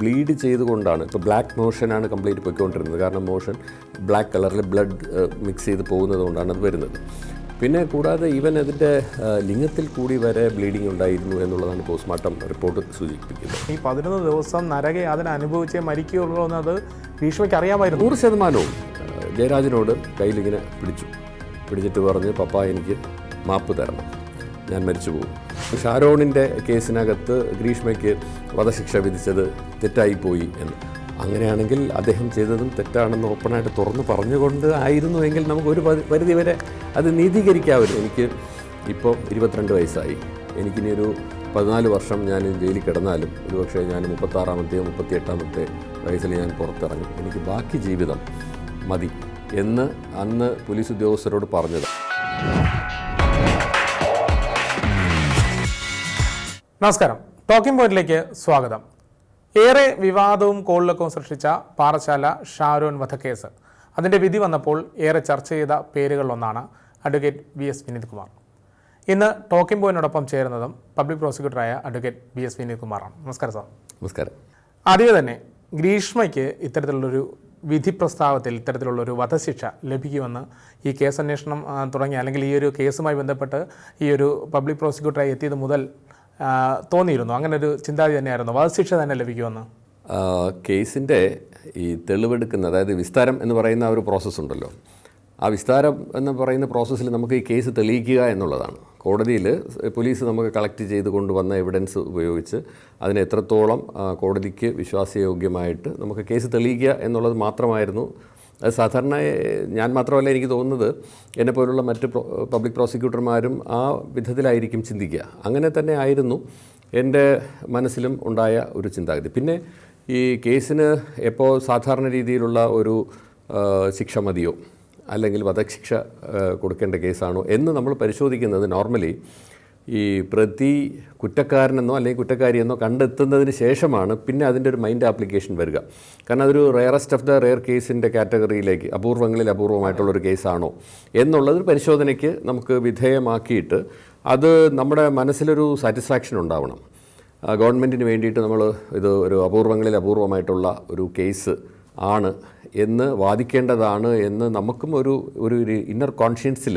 Bleed ചെയ്തുകൊണ്ടാണ്. ഇപ്പോൾ black മോഷനാണ് complete പോയിക്കൊണ്ടിരുന്നത്. കാരണം മോഷൻ ബ്ലാക്ക് കളറിൽ ബ്ലഡ് മിക്സ് ചെയ്ത് പോകുന്നത് കൊണ്ടാണ് അത് വരുന്നത്. പിന്നെ കൂടാതെ ഈവൻ അതിന്റെ ലിംഗത്തിൽ കൂടി വരെ ബ്ലീഡിംഗ് ഉണ്ടായിരുന്നു എന്നുള്ളതാണ് പോസ്റ്റ്മോർട്ടം റിപ്പോർട്ട് സൂചിപ്പിക്കുന്നത്. ഈ പതിനൊന്ന് ദിവസം നരകയാതന അനുഭവിച്ചേ മരിക്കുകയുള്ളൂ എന്നത് ഭീഷ്മയ്ക്ക് അറിയാമായിരുന്നു. നൂറ് ശതമാനവും ജയരാജനോട് കയ്യിലിങ്ങനെ പിടിച്ചു. പിടിച്ചിട്ട് പറഞ്ഞ് പപ്പ എനിക്ക് മാപ്പ് തരണം. ഞാൻ മരിച്ചു പോകും. ഷാരോണിന്റെ കേസിനകത്ത് ഗ്രീഷ്മയ്ക്ക് വധശിക്ഷ വിധിച്ചത് തെറ്റായിപ്പോയി എന്ന്. അങ്ങനെയാണെങ്കിൽ അദ്ദേഹം ചെയ്തതും തെറ്റാണെന്ന് ഓപ്പണായിട്ട് തുറന്നു പറഞ്ഞുകൊണ്ട് ആയിരുന്നുവെങ്കിൽ നമുക്ക് ഒരു പരിധി വരെ അത് നീതീകരിക്കാമല്ലോ എനിക്ക് ഇപ്പോൾ ഇരുപത്തിരണ്ട് വയസ്സായി. എനിക്കിനി ഒരു പതിനാല് വർഷം ഞാൻ ജയിലിൽ കിടന്നാലും ഒരുപക്ഷെ ഞാൻ മുപ്പത്താറാമത്തെയോ മുപ്പത്തിയെട്ടാമത്തെ വയസ്സിൽ ഞാൻ പുറത്തിറങ്ങും. എനിക്ക് ബാക്കി ജീവിതം മതി എന്ന് അന്ന് പോലീസ് ഉദ്യോഗസ്ഥരോട് പറഞ്ഞത് നമസ്കാരം. ടോക്കിംഗ് പോയിന്റിലേക്ക് സ്വാഗതം. ഏറെ വിവാദവും കോളിളക്കവും സൃഷ്ടിച്ച പാറശാല ഷാരോൻ വധക്കേസ്. അതിന്റെ വിധി വന്നപ്പോൾ ഏറെ ചർച്ച ചെയ്ത പേരുകളിലൊന്നാണ് advocate V S Vineeth Kumar ഇന്ന് ടോക്കിംഗ് പോയിന്റിനോടൊപ്പം ചേരുന്നതും പബ്ലിക് പ്രോസിക്യൂട്ടറായ അഡ്വക്കേറ്റ് വി എസ് വിനീത് കുമാറാണ് നമസ്കാരം സാർ. നമസ്കാരം. ആദ്യമേ തന്നെ ഗ്രീഷ്മയ്ക്ക് ഇത്തരത്തിലുള്ളൊരു വിധി പ്രസ്താവത്തിൽ ഇത്തരത്തിലുള്ളൊരു വധശിക്ഷ ലഭിക്കുമെന്ന് ഈ കേസ് അന്വേഷണം തുടങ്ങി. അല്ലെങ്കിൽ ഈ ഒരു കേസുമായി ബന്ധപ്പെട്ട് ഈ ഒരു പബ്ലിക് പ്രോസിക്യൂട്ടറായി എത്തിയത് മുതൽ തോന്നിയിരുന്നു. അങ്ങനെ ഒരു ചിന്താഗതി തന്നെയായിരുന്നു. വധശിക്ഷ തന്നെ ലഭിക്കുമെന്ന്. കേസിന്റെ ഈ തെളിവെടുക്കുന്ന അതായത് വിസ്താരം എന്ന് പറയുന്ന ഒരു പ്രോസസ്സ് ഉണ്ടല്ലോ. ആ വിസ്താരം എന്ന് പറയുന്ന പ്രോസസ്സിൽ നമുക്ക് ഈ കേസ് തെളിയിക്കുക എന്നുള്ളതാണ്. കോടതിയിൽ പോലീസ് നമുക്ക് കളക്ട് ചെയ്ത് കൊണ്ടുവന്ന എവിഡൻസ് ഉപയോഗിച്ച് അതിനെ എത്രത്തോളം കോടതിക്ക് വിശ്വാസയോഗ്യമായിട്ട് നമുക്ക് കേസ് തെളിയിക്കുക എന്നുള്ളത് മാത്രമായിരുന്നു അത് സാധാരണ ഞാൻ മാത്രമല്ല എനിക്ക് തോന്നുന്നത് എന്നെപ്പോലുള്ള മറ്റ് പബ്ലിക് പ്രോസിക്യൂട്ടർമാരും ആ വിധത്തിലായിരിക്കും ചിന്തിക്കുക. അങ്ങനെ തന്നെ ആയിരുന്നു എന്റെ മനസ്സിലും ഉണ്ടായ ഒരു ചിന്താഗതി. പിന്നെ ഈ കേസിന് എപ്പോൾ സാധാരണ രീതിയിലുള്ള ഒരു ശിക്ഷ മതിയോ? അല്ലെങ്കിൽ വധശിക്ഷ കൊടുക്കേണ്ട കേസാണോ എന്ന് നമ്മൾ പരിശോധിക്കുന്നത് നോർമലി ഈ പ്രതി കുറ്റക്കാരനെന്നോ അല്ലെങ്കിൽ കുറ്റക്കാരിയെന്നോ കണ്ടെത്തുന്നതിന് ശേഷമാണ് പിന്നെ അതിന്റെ ഒരു മൈൻഡ് ആപ്ലിക്കേഷൻ വരിക. കാരണം അതൊരു റെയറസ്റ്റ് ഓഫ് ദ റെയർ കേസിന്റെ കാറ്റഗറിയിലേക്ക് അപൂർവങ്ങളിൽ അപൂർവമായിട്ടുള്ളൊരു കേസാണോ എന്നുള്ളത് പരിശോധനയ്ക്ക് നമുക്ക് വിധേയമാക്കിയിട്ട് അത് നമ്മുടെ മനസ്സിലൊരു സാറ്റിസ്ഫാക്ഷൻ ഉണ്ടാവണം. ഗവൺമെന്റിന് വേണ്ടിയിട്ട് നമ്മൾ ഇത് ഒരു അപൂർവങ്ങളിൽ അപൂർവമായിട്ടുള്ള ഒരു കേസ് ആണ് എന്ന് വാദിക്കേണ്ടതാണ് എന്ന് നമുക്കും ഒരു ഒരു ഇന്നർ കോൺഷ്യൻസിൽ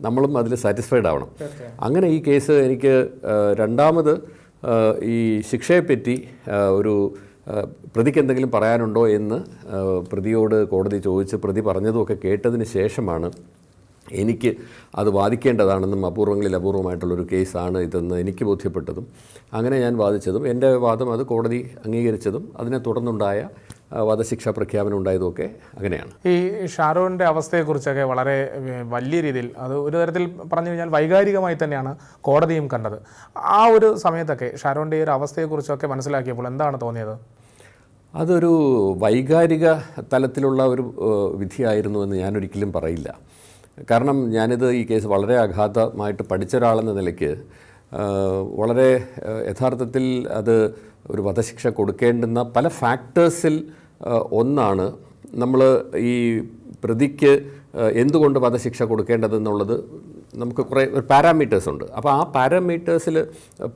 നമ്മളും അതിൽ സാറ്റിസ്ഫൈഡ് ആവണം. അങ്ങനെ ഈ കേസ് എനിക്ക് രണ്ടാമത് ഈ ശിക്ഷയെപ്പറ്റി ഒരു പ്രതിക്ക് എന്തെങ്കിലും പറയാനുണ്ടോ എന്ന് പ്രതിയോട് കോടതി ചോദിച്ച് പ്രതി പറഞ്ഞതുമൊക്കെ കേട്ടതിന് ശേഷമാണ് എനിക്ക് അത് വാദിക്കേണ്ടതാണെന്നും അപൂർവങ്ങളിൽ അപൂർവമായിട്ടുള്ളൊരു കേസാണ് ഇതെന്ന് എനിക്ക് ബോധ്യപ്പെട്ടതും അങ്ങനെ ഞാൻ വാദിച്ചതും. എന്റെ വാദം അത് കോടതി അംഗീകരിച്ചതും അതിനെ തുടർന്നുണ്ടായ വധശിക്ഷാ പ്രഖ്യാപനം ഉണ്ടായതുമൊക്കെ അങ്ങനെയാണ്. ഈ ഷാരൂഖിന്റെ അവസ്ഥയെക്കുറിച്ചൊക്കെ വളരെ വലിയ രീതിയിൽ അത് ഒരു തരത്തിൽ പറഞ്ഞു കഴിഞ്ഞാൽ വൈകാരികമായി തന്നെയാണ് കോടതിയും കണ്ടത്. ആ ഒരു സമയത്തൊക്കെ ഷാരൂഖിന്റെ ഈ ഒരു അവസ്ഥയെക്കുറിച്ചൊക്കെ മനസ്സിലാക്കിയപ്പോൾ എന്താണ് തോന്നിയത്? അതൊരു വൈകാരിക തലത്തിലുള്ള ഒരു വിധിയായിരുന്നു എന്ന് ഞാനൊരിക്കലും പറയില്ല. കാരണം ഞാനിത് ഈ കേസ് വളരെ അഗാധമായിട്ട് പഠിച്ച ഒരാളെന്ന നിലയ്ക്ക് വളരെ യഥാർത്ഥത്തിൽ അത് ഒരു വധശിക്ഷ കൊടുക്കേണ്ടുന്ന പല ഫാക്ടേഴ്സിൽ ഒന്നാണ് നമ്മൾ ഈ പ്രതിക്ക് എന്തുകൊണ്ട് വധശിക്ഷ കൊടുക്കേണ്ടതെന്നുള്ളത് നമുക്ക് കുറേ ഒരു പാരാമീറ്റേഴ്സ് ഉണ്ട്. അപ്പോൾ ആ പാരാമീറ്റേഴ്സിൽ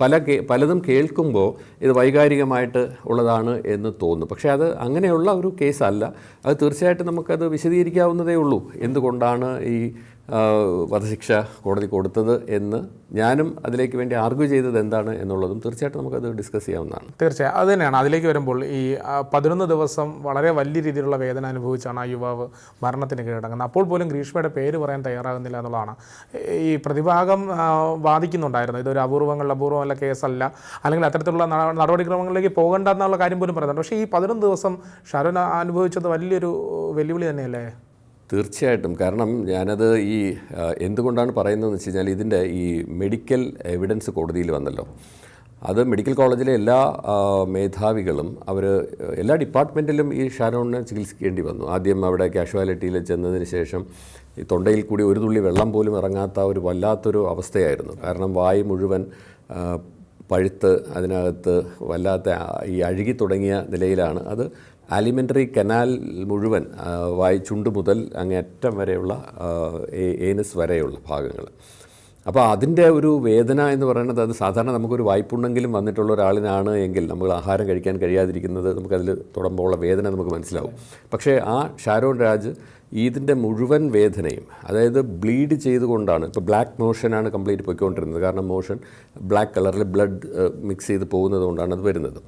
പല കേ പലതും കേൾക്കുമ്പോൾ ഇത് വൈകാരികമായിട്ട് ഉള്ളതാണ് എന്ന് തോന്നും. പക്ഷേ അത് അങ്ങനെയുള്ള ഒരു കേസല്ല അത് തീർച്ചയായിട്ടും നമുക്കത് വിശദീകരിക്കാവുന്നതേ ഉള്ളൂ. എന്തുകൊണ്ടാണ് ഈ വധശിക്ഷ കോടതി കൊടുത്തത് എന്ന് ഞാനും അതിലേക്ക് വേണ്ടി ആർഗ്യൂ ചെയ്തത് എന്താണ് എന്നുള്ളതും തീർച്ചയായിട്ടും നമുക്കത് ഡിസ്കസ് ചെയ്യാവുന്നതാണ്. തീർച്ചയായും. അത് തന്നെയാണ്. അതിലേക്ക് വരുമ്പോൾ ഈ പതിനൊന്ന് ദിവസം വളരെ വലിയ രീതിയിലുള്ള വേദന അനുഭവിച്ചാണ് ആ യുവാവ് മരണത്തിന് കീഴടങ്ങുന്നത്. അപ്പോൾ പോലും ഗ്രീഷ്മയുടെ പേര് പറയാൻ തയ്യാറാകുന്നില്ല എന്നുള്ളതാണ്. ഈ പ്രതിഭാഗം വാദിക്കുന്നുണ്ടായിരുന്നു ഇതൊരു അപൂർവങ്ങൾ അപൂർവമല്ല കേസല്ല. അല്ലെങ്കിൽ അത്തരത്തിലുള്ള നടപടിക്രമങ്ങളിലേക്ക് പോകണ്ട എന്നുള്ള കാര്യം പോലും പറയുന്നുണ്ട്. പക്ഷേ ഈ പതിനൊന്ന് ദിവസം ഷരൺ അനുഭവിച്ചത് വലിയൊരു വെല്ലുവിളി തന്നെയല്ലേ? തീർച്ചയായിട്ടും. കാരണം ഞാനത് ഈ എന്തുകൊണ്ടാണ് പറയുന്നതെന്ന് വെച്ച് കഴിഞ്ഞാൽ ഇതിന്റെ ഈ മെഡിക്കൽ എവിഡൻസ് കോടതിയിൽ വന്നല്ലോ. അത് മെഡിക്കൽ കോളേജിലെ എല്ലാ മേധാവികളും അവർ എല്ലാ ഡിപ്പാർട്ട്മെന്റിലും ഈ ഷാരോണിനെ ചികിത്സിക്കേണ്ടി വന്നു. ആദ്യം അവിടെ കാഷ്വാലിറ്റിയിൽ ചെന്നതിന് ശേഷം ഈ തൊണ്ടയിൽ കൂടി ഒരു തുള്ളി വെള്ളം പോലും ഇറങ്ങാത്ത ഒരു വല്ലാത്തൊരു അവസ്ഥയായിരുന്നു. കാരണം വായ് മുഴുവൻ പഴുത്ത് അതിനകത്ത് വല്ലാത്ത ഈ അഴുകി തുടങ്ങിയ നിലയിലാണ്. അത് ആലിമെന്ററി കനാൽ മുഴുവൻ വായിച്ചുണ്ട് ചുണ്ട് മുതൽ അങ്ങേയറ്റം വരെയുള്ള ഏനസ് വരെയുള്ള ഭാഗങ്ങൾ. അപ്പോൾ അതിന്റെ ഒരു വേദന എന്ന് പറയുന്നത് അത് സാധാരണ നമുക്കൊരു വായ്പുണ്ടെങ്കിലും വന്നിട്ടുള്ള ഒരാളിനാണ് എങ്കിൽ നമ്മൾ ആഹാരം കഴിക്കാൻ കഴിയാതിരിക്കുന്നത് നമുക്കതിൽ തുടങ്ങുമ്പോഴുള്ള വേദന നമുക്ക് മനസ്സിലാവും. പക്ഷേ ആ ഷാരോൺ രാജ് ഇതിന്റെ മുഴുവൻ വേദനയും അതായത് ബ്ലീഡ് ചെയ്തുകൊണ്ടാണ് ഇപ്പോൾ ബ്ലാക്ക് മോഷനാണ് കംപ്ലീറ്റ് പോയിക്കൊണ്ടിരുന്നത്. കാരണം മോഷൻ ബ്ലാക്ക് കളറിൽ ബ്ലഡ് മിക്സ് ചെയ്ത് പോകുന്നത് കൊണ്ടാണ് അത് വരുന്നത്.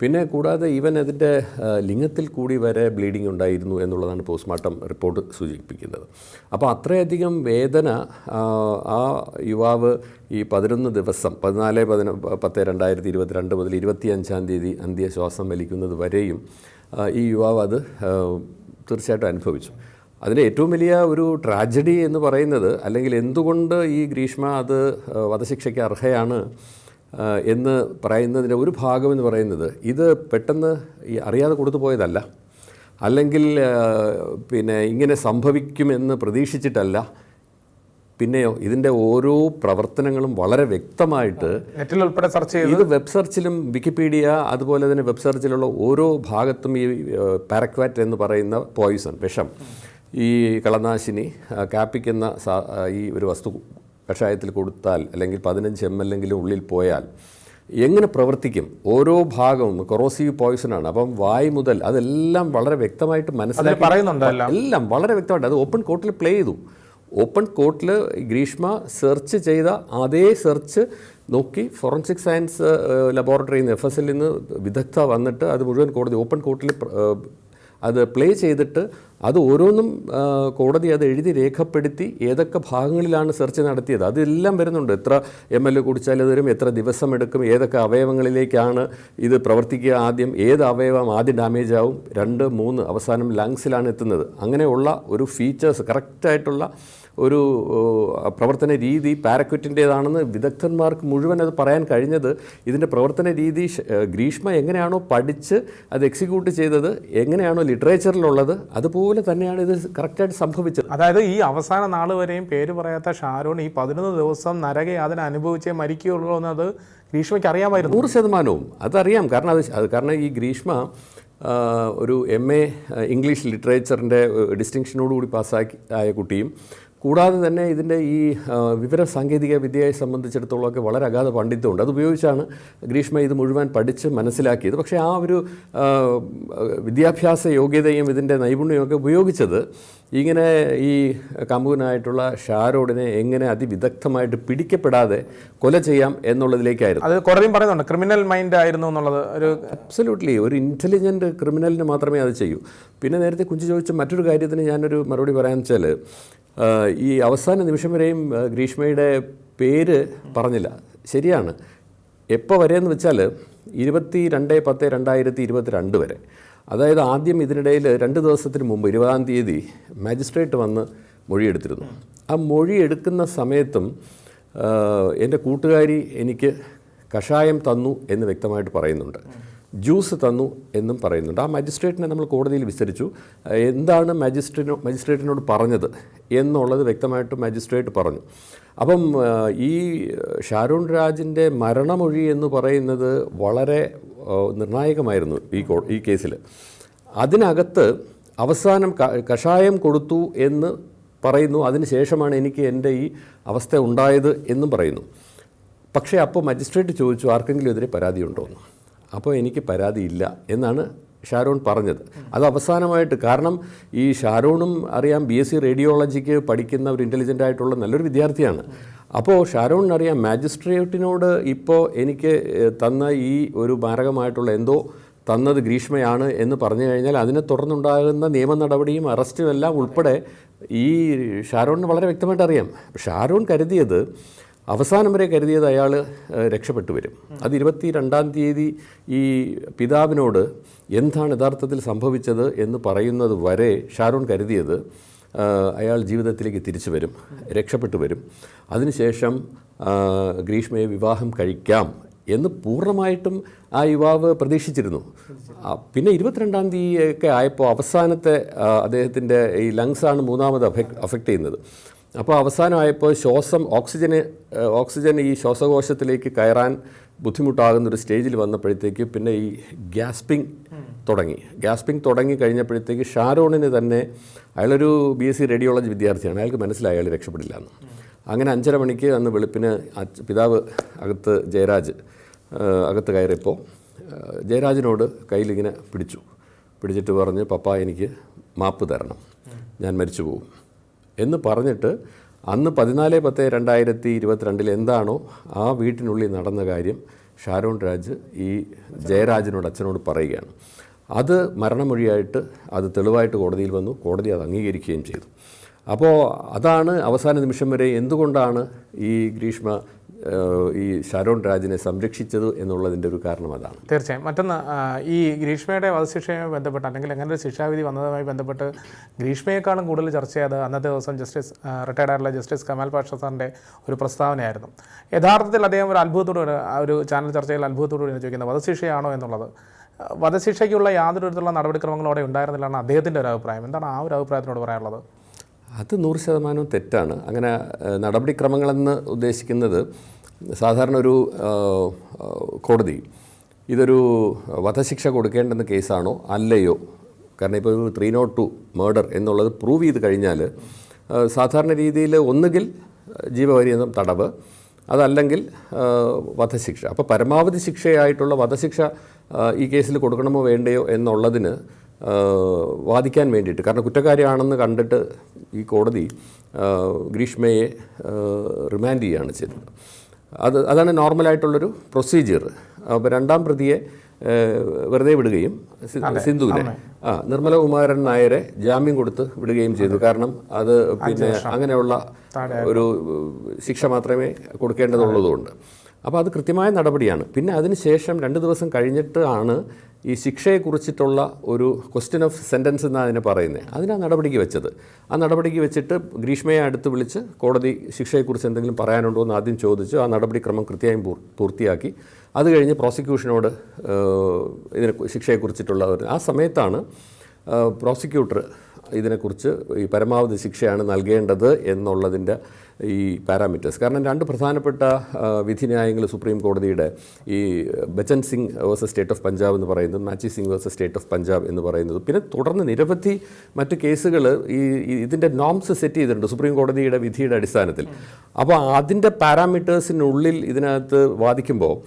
പിന്നെ കൂടാതെ ഈവൻ അതിന്റെ ലിംഗത്തിൽ കൂടി വരെ ബ്ലീഡിംഗ് ഉണ്ടായിരുന്നു എന്നുള്ളതാണ് പോസ്റ്റ്മോർട്ടം റിപ്പോർട്ട് സൂചിപ്പിക്കുന്നത്. അപ്പോൾ അത്രയധികം വേദന ആ, യുവാവ് ഈ പതിനൊന്ന് ദിവസം പതിനാല് പതിന പത്ത് രണ്ടായിരത്തി ഇരുപത്തിരണ്ട് മുതൽ ഇരുപത്തിയഞ്ചാം തീയതി അന്ത്യശ്വാസം വലിക്കുന്നത് വരെയും ഈ യുവാവ് അത് തീർച്ചയായിട്ടും അനുഭവിച്ചു. അതിന്റെ ഏറ്റവും വലിയ ഒരു ട്രാജഡി എന്ന് പറയുന്നത് അല്ലെങ്കിൽ എന്തുകൊണ്ട് ഈ ഗ്രീഷ്മ അത് വധശിക്ഷയ്ക്ക് അർഹയാണ് എന്ന് പറയുന്നതിന്റെ ഒരു ഭാഗം എന്ന് പറയുന്നത് ഇത് പെട്ടെന്ന് ഈ അറിയാതെ കൊടുത്തു പോയതല്ല. അല്ലെങ്കിൽ പിന്നെ ഇങ്ങനെ സംഭവിക്കുമെന്ന് പ്രതീക്ഷിച്ചിട്ടല്ല. പിന്നെയോ ഇതിന്റെ ഓരോ പ്രവർത്തനങ്ങളും വളരെ വ്യക്തമായിട്ട് നെറ്റിൽ ഉൾപ്പെടെ സെർച്ച് ചെയ്ത് ഇത് വെബ് സെർച്ചിലും വിക്കിപീഡിയ അതുപോലെ തന്നെ വെബ് സെർച്ചിലുള്ള ഓരോ ഭാഗത്തും ഈ പാരക്വാറ്റ് എന്ന് പറയുന്ന പോയിസൺ വിഷം ഈ കളനാശിനി കാപ്പിക്കുന്ന ഈ ഒരു വസ്തു കഷായത്തിൽ കൊടുത്താൽ അല്ലെങ്കിൽ പതിനഞ്ച് എം എൽ എങ്കിലും ഉള്ളിൽ പോയാൽ എങ്ങനെ പ്രവർത്തിക്കും? ഓരോ ഭാഗവും കൊറോസീവ് ആണ്. അപ്പം വായ് മുതൽ അതെല്ലാം വളരെ വ്യക്തമായിട്ട് മനസ്സിലാക്കി. എല്ലാം. വളരെ വ്യക്തമായിട്ട്. അത് ഓപ്പൺ കോർട്ടിൽ പ്ലേ ചെയ്തു. ഓപ്പൺ കോർട്ടിൽ ഗ്രീഷ്മ സെർച്ച് ചെയ്ത അതേ സെർച്ച് നോക്കി ഫോറൻസിക് സയൻസ് ലബോറട്ടറിയിൽ നിന്ന് എഫ് എസ് എല്ലിൽ നിന്ന് വിദഗ്ധ വന്നിട്ട് അത് മുഴുവൻ കോടതി ഓപ്പൺ കോർട്ടിൽ അത് പ്ലേ ചെയ്തിട്ട് അത് ഓരോന്നും കോടതി അത് എഴുതി രേഖപ്പെടുത്തി ഏതൊക്കെ ഭാഗങ്ങളിലാണ് സെർച്ച് നടത്തിയത്. അതെല്ലാം വരുന്നുണ്ട്. എത്ര എം എൽ എ കുടിച്ചാൽ ഇത് വരും എത്ര ദിവസം എടുക്കും ഏതൊക്കെ അവയവങ്ങളിലേക്കാണ് ഇത് പ്രവർത്തിക്കുക ആദ്യം ഏത് അവയവം ആദ്യം ഡാമേജ് ആവും രണ്ട് മൂന്ന് അവസാനം ലങ്സിലാണ് എത്തുന്നത്. അങ്ങനെയുള്ള ഒരു ഫീച്ചേഴ്സ് കറക്റ്റായിട്ടുള്ള ഒരു പ്രവർത്തന രീതി പാരക്വറ്റിന്റേതാണെന്ന് വിദഗ്ധന്മാർക്ക് മുഴുവൻ അത് പറയാൻ കഴിഞ്ഞത്. ഇതിന്റെ പ്രവർത്തന രീതി ഗ്രീഷ്മ എങ്ങനെയാണോ പഠിച്ച് അത് എക്സിക്യൂട്ട് ചെയ്തത് എങ്ങനെയാണോ ലിറ്ററേച്ചറിലുള്ളത് അതുപോലെ തന്നെയാണ് ഇത് കറക്റ്റായിട്ട് സംഭവിച്ചത്. അതായത് ഈ അവസാന നാൾ വരെയും പേര് പറയാത്ത ഷാരോൺ ഈ പതിനൊന്ന് ദിവസം നരകയാതന അനുഭവിച്ചേ മരിക്കുകയുള്ളൂ എന്നത് ഗ്രീഷ്മയ്ക്ക് അറിയാമായിരുന്നു. നൂറ് ശതമാനവും. അതറിയാം. കാരണം അത് അത് കാരണം ഈ ഗ്രീഷ്മ ഒരു എം എ ഇംഗ്ലീഷ് ലിറ്ററേച്ചറിന്റെ ഡിസ്റ്റിങ്ഷനോടുകൂടി പാസ്സാക്കി ആയ കുട്ടിയും കൂടാതെ തന്നെ ഇതിന്റെ ഈ വിവര സാങ്കേതിക വിദ്യയെ സംബന്ധിച്ചിടത്തോളമൊക്കെ വളരെ അഗാധ പണ്ഡിത്യമുണ്ട് അതുപയോഗിച്ചാണ് ഗ്രീഷ്മ ഇത് മുഴുവൻ പഠിച്ച് മനസ്സിലാക്കിയത്. പക്ഷേ ആ ഒരു വിദ്യാഭ്യാസ യോഗ്യതയും ഇതിന്റെ നൈപുണ്യമൊക്കെ ഉപയോഗിച്ചത് ഇങ്ങനെ ഈ കാമുകനായിട്ടുള്ള ഷാരോഡിനെ എങ്ങനെ അതിവിദഗ്ധമായിട്ട് പിടിക്കപ്പെടാതെ കൊല ചെയ്യാം എന്നുള്ളതിലേക്കായിരുന്നു. അത് കോടതിയും പറയുന്നുണ്ട്. ക്രിമിനൽ മൈൻഡ് ആയിരുന്നു എന്നുള്ളത് ഒരു അബ്സല്യൂട്ട്ലി ഒരു ഇന്റലിജന്റ് ക്രിമിനലിന് മാത്രമേ അത് ചെയ്യൂ. പിന്നെ നേരത്തെ കുഞ്ചു ചോദിച്ച മറ്റൊരു കാര്യത്തിന് ഞാനൊരു മറുപടി പറയാമെന്ന് വെച്ചാൽ ഈ അവസാന നിമിഷം വരെയും ഗ്രീഷ്മയുടെ പേര് പറഞ്ഞില്ല. ശരിയാണ്. എപ്പോൾ വരെയെന്ന് വെച്ചാൽ ഇരുപത്തി രണ്ട് പത്ത് രണ്ടായിരത്തി ഇരുപത്തിരണ്ട് വരെ. അതായത് ആദ്യം ഇതിനിടയിൽ രണ്ട് ദിവസത്തിന് മുമ്പ് ഇരുപതാം തീയതി മാജിസ്ട്രേറ്റ് വന്ന് മൊഴിയെടുത്തിരുന്നു. ആ മൊഴി എടുക്കുന്ന സമയത്തും എന്റെ കൂട്ടുകാരി എനിക്ക് കഷായം തന്നു എന്ന് വ്യക്തമായിട്ട് പറയുന്നുണ്ട്. ജ്യൂസ് തന്നു എന്നും പറയുന്നുണ്ട്. ആ മജിസ്ട്രേറ്റിനെ നമ്മൾ കോടതിയിൽ വിസ്തരിച്ചു. എന്താണ് മജിസ്ട്രേറ്റിനോ മജിസ്ട്രേറ്റിനോട് പറഞ്ഞത് എന്നുള്ളത് വ്യക്തമായിട്ട് മജിസ്ട്രേറ്റ് പറഞ്ഞു. അപ്പം ഈ ഷാരൂൺ രാജിന്റെ മരണമൊഴി എന്ന് പറയുന്നത് വളരെ നിർണായകമായിരുന്നു ഈ ഈ കേസിൽ. അതിനകത്ത് അവസാനം കഷായം കൊടുത്തു എന്ന് പറയുന്നു. അതിനുശേഷമാണ് എനിക്ക് എന്റെ ഈ അവസ്ഥ ഉണ്ടായത് എന്നും പറയുന്നു. പക്ഷേ അപ്പോൾ മജിസ്ട്രേറ്റ് ചോദിച്ചു ആർക്കെങ്കിലും എതിരെ പരാതിയുണ്ടോ എന്ന് അപ്പോൾ എനിക്ക് പരാതിയില്ല എന്നാണ് ഷാരോൺ പറഞ്ഞത്. അത് അവസാനമായിട്ട് കാരണം ഈ ഷാരോണും അറിയാം ബി എസ് സി റേഡിയോളജിക്ക് പഠിക്കുന്ന ഒരു ഇന്റലിജന്റ് ആയിട്ടുള്ള നല്ലൊരു വിദ്യാർത്ഥിയാണ്. അപ്പോൾ ഷാരോണിനറിയാം മാജിസ്ട്രേറ്റിനോട് ഇപ്പോൾ എനിക്ക് തന്ന ഈ ഒരു മാരകമായിട്ടുള്ള എന്തോ തന്നത് ഗ്രീഷ്മയാണ് എന്ന് പറഞ്ഞു കഴിഞ്ഞാൽ അതിനെ തുടർന്നുണ്ടാകുന്ന നിയമ നടപടിയും അറസ്റ്റും എല്ലാം ഉൾപ്പെടെ ഈ ഷാരോണിന് വളരെ വ്യക്തമായിട്ട് അറിയാം. ഷാരോൺ കരുതിയത് അവസാനം വരെ കരുതിയത് അയാൾ രക്ഷപ്പെട്ടു വരും. അത് ഇരുപത്തി രണ്ടാം തീയതി ഈ പിതാവിനോട് എന്താണ് യഥാർത്ഥത്തിൽ സംഭവിച്ചത് എന്ന് പറയുന്നത് വരെ ഷാരോൺ കരുതിയത് അയാൾ ജീവിതത്തിലേക്ക് തിരിച്ചു വരും രക്ഷപ്പെട്ടു വരും. അതിനുശേഷം ഗ്രീഷ്മയെ വിവാഹം കഴിക്കാം എന്ന് പൂർണമായിട്ടും ആ യുവാവ് പ്രതീക്ഷിച്ചിരുന്നു. പിന്നെ ഇരുപത്തിരണ്ടാം തീയതിയൊക്കെ ആയപ്പോൾ അവസാനത്തെ അദ്ദേഹത്തിന്റെ ഈ ലങ്സാണ് മൂന്നാമത് അഫക്റ്റ് ചെയ്യുന്നത്. അപ്പോൾ അവസാനമായപ്പോൾ ശ്വാസം ഓക്സിജന് ഓക്സിജൻ ഈ ശ്വാസകോശത്തിലേക്ക് കയറാൻ ബുദ്ധിമുട്ടാകുന്ന ഒരു സ്റ്റേജിൽ വന്നപ്പോഴത്തേക്ക് പിന്നെ ഈ ഗ്യാസ്പിംഗ് തുടങ്ങി. ഗ്യാസ്പിംഗ് തുടങ്ങി കഴിഞ്ഞപ്പോഴത്തേക്ക് ഷാരോണിന് തന്നെ അയാളൊരു ബി എസ് സി റേഡിയോളജി വിദ്യാർത്ഥിയാണ്. അയാൾക്ക് മനസ്സിലായി അയാൾ രക്ഷപ്പെടില്ല എന്ന്. അങ്ങനെ അഞ്ചര മണിക്ക് അന്ന് വെളുപ്പിന് പിതാവ് അകത്ത് ജയരാജ് അകത്ത് കയറിയപ്പോൾ ജയരാജിനോട് കയ്യിലിങ്ങനെ പിടിച്ചു. പിടിച്ചിട്ട് പറഞ്ഞ് പപ്പ എനിക്ക് മാപ്പ് തരണം. ഞാൻ മരിച്ചു പോകും എന്ന് പറഞ്ഞിട്ട് അന്ന് പതിനാല് പത്ത് രണ്ടായിരത്തി ഇരുപത്തിരണ്ടിൽ എന്താണോ ആ വീട്ടിനുള്ളിൽ നടന്ന കാര്യം ഷാരോൺ രാജ് ഈ ജയരാജിനോട് അച്ഛനോട് പറയുകയാണ്. അത് മരണമൊഴിയായിട്ട് അത് തെളിവായിട്ട് കോടതിയിൽ വന്നു. കോടതി അത് അംഗീകരിക്കുകയും ചെയ്തു. അപ്പോൾ അതാണ് അവസാന നിമിഷം വരെ എന്തുകൊണ്ടാണ് ഈ ഗ്രീഷ്മ ഈ ഷാരോൺ രാജിനെ സംരക്ഷിച്ചത് എന്നുള്ളതിന്റെ ഒരു കാരണം അതാണ്. തീർച്ചയായും. മറ്റൊന്ന് ഈ ഗ്രീഷ്മയുടെ വധശിക്ഷയുമായി ബന്ധപ്പെട്ട് അല്ലെങ്കിൽ അങ്ങനെ ഒരു ശിക്ഷാവിധി വന്നതുമായി ബന്ധപ്പെട്ട് ഗ്രീഷ്മയെക്കാളും കൂടുതൽ ചർച്ച ചെയ്ത് അന്നത്തെ ദിവസം ജസ്റ്റിസ് റിട്ടയർഡ് ആയിട്ടുള്ള ജസ്റ്റിസ് കമാൽ പാഷ സാറിന്റെ ഒരു പ്രസ്താവനയായിരുന്നു. യഥാർത്ഥത്തിൽ അദ്ദേഹം ഒരു അത്ഭുതത്തോട് ഒരു ചാനൽ ചർച്ചയിൽ അത്ഭുതത്തോട് ചോദിക്കുന്നത് വധശിക്ഷയാണോ എന്നുള്ളത്? വധശിക്ഷയ്ക്കുള്ള യാതൊരു വിധത്തിലുള്ള നടപടിക്രമങ്ങളോടെ ഉണ്ടായിരുന്നില്ലാണ് അദ്ദേഹത്തിന്റെ ഒരു അഭിപ്രായം. എന്താണ് ആ ഒരു അഭിപ്രായത്തിനോട് പറയാനുള്ളത്? അത് നൂറ് ശതമാനവും തെറ്റാണ്. അങ്ങനെ നടപടിക്രമങ്ങളെന്ന് ഉദ്ദേശിക്കുന്നത് സാധാരണ ഒരു കോടതി. ഇതൊരു വധശിക്ഷ കൊടുക്കേണ്ടെന്ന കേസാണോ? അല്ലയോ? കാരണം ഇപ്പോൾ ത്രീ നോട്ട് ടു മേർഡർ എന്നുള്ളത് പ്രൂവ് ചെയ്ത് കഴിഞ്ഞാൽ സാധാരണ രീതിയിൽ ഒന്നുകിൽ ജീവപര്യന്തം തടവ് അതല്ലെങ്കിൽ വധശിക്ഷ. അപ്പോൾ പരമാവധി ശിക്ഷയായിട്ടുള്ള വധശിക്ഷ ഈ കേസിൽ കൊടുക്കണമോ വേണ്ടയോ എന്നുള്ളതിന് വാദിക്കാൻ വേണ്ടിയിട്ട്. കാരണം കുറ്റക്കാരിയാണെന്ന് കണ്ടിട്ട് ഈ കോടതി ഗ്രീഷ്മയെ റിമാൻഡ് ചെയ്യുകയാണ് ചെയ്തത്. അത് അതാണ് നോർമലായിട്ടുള്ളൊരു പ്രൊസീജിയർ അപ്പോൾ രണ്ടാം പ്രതിയെ വെറുതെ വിടുകയും സിന്ധുവിനെ ആ നിർമ്മല കുമാരൻ നായരെ ജാമ്യം കൊടുത്ത് വിടുകയും ചെയ്തു. കാരണം അത് പിന്നെ അങ്ങനെയുള്ള ഒരു ശിക്ഷ മാത്രമേ കൊടുക്കേണ്ടതുള്ളതുകൊണ്ട്. അപ്പോൾ അത് കൃത്യമായ നടപടിയാണ്. പിന്നെ അതിന് ശേഷം രണ്ട് ദിവസം കഴിഞ്ഞിട്ട് ആണ് ഈ ശിക്ഷയെക്കുറിച്ചിട്ടുള്ള ഒരു ക്വസ്റ്റ്യൻ ഓഫ് സെന്റൻസ് എന്നാണ് അതിനെ പറയുന്നത് അതിനാ നടപടിക്ക് വെച്ചത്. ആ നടപടിക്ക് വെച്ചിട്ട് ഗ്രീഷ്മയെ അടുത്ത് വിളിച്ച് കോടതി ശിക്ഷയെക്കുറിച്ച് എന്തെങ്കിലും പറയാനുണ്ടോ എന്ന് ആദ്യം ചോദിച്ചു ആ നടപടിക്രമം കൃത്യമായും പൂർത്തിയാക്കി. അത് കഴിഞ്ഞ് പ്രോസിക്യൂഷനോട് ഇതിനെ ശിക്ഷയെക്കുറിച്ചിട്ടുള്ള ആ സമയത്താണ് പ്രോസിക്യൂട്ടർ ഇതിനെക്കുറിച്ച് ഈ പരമാവധി ശിക്ഷയാണ് നൽകേണ്ടത് എന്നുള്ളതിന്റെ ഈ പാരാമീറ്റേഴ്സ്. കാരണം രണ്ട് പ്രധാനപ്പെട്ട വിധിന്യായങ്ങൾ സുപ്രീം കോടതിയുടെ ഈ Bachan Singh versus state of Punjab എന്ന് പറയുന്നത് Machhi Singh versus state of Punjab എന്ന് പറയുന്നത്. പിന്നെ തുടർന്ന് നിരവധി മറ്റ് കേസുകൾ ഈ ഈ- ഇതിന്റെ നോംസ് സെറ്റ് ചെയ്തിട്ടുണ്ട് സുപ്രീം കോടതിയുടെ വിധിയുടെ അടിസ്ഥാനത്തിൽ. അപ്പോൾ അതിന്റെ പാരാമീറ്റേഴ്സിനുള്ളിൽ ഇതിനകത്ത് വാദിക്കുമ്പോൾ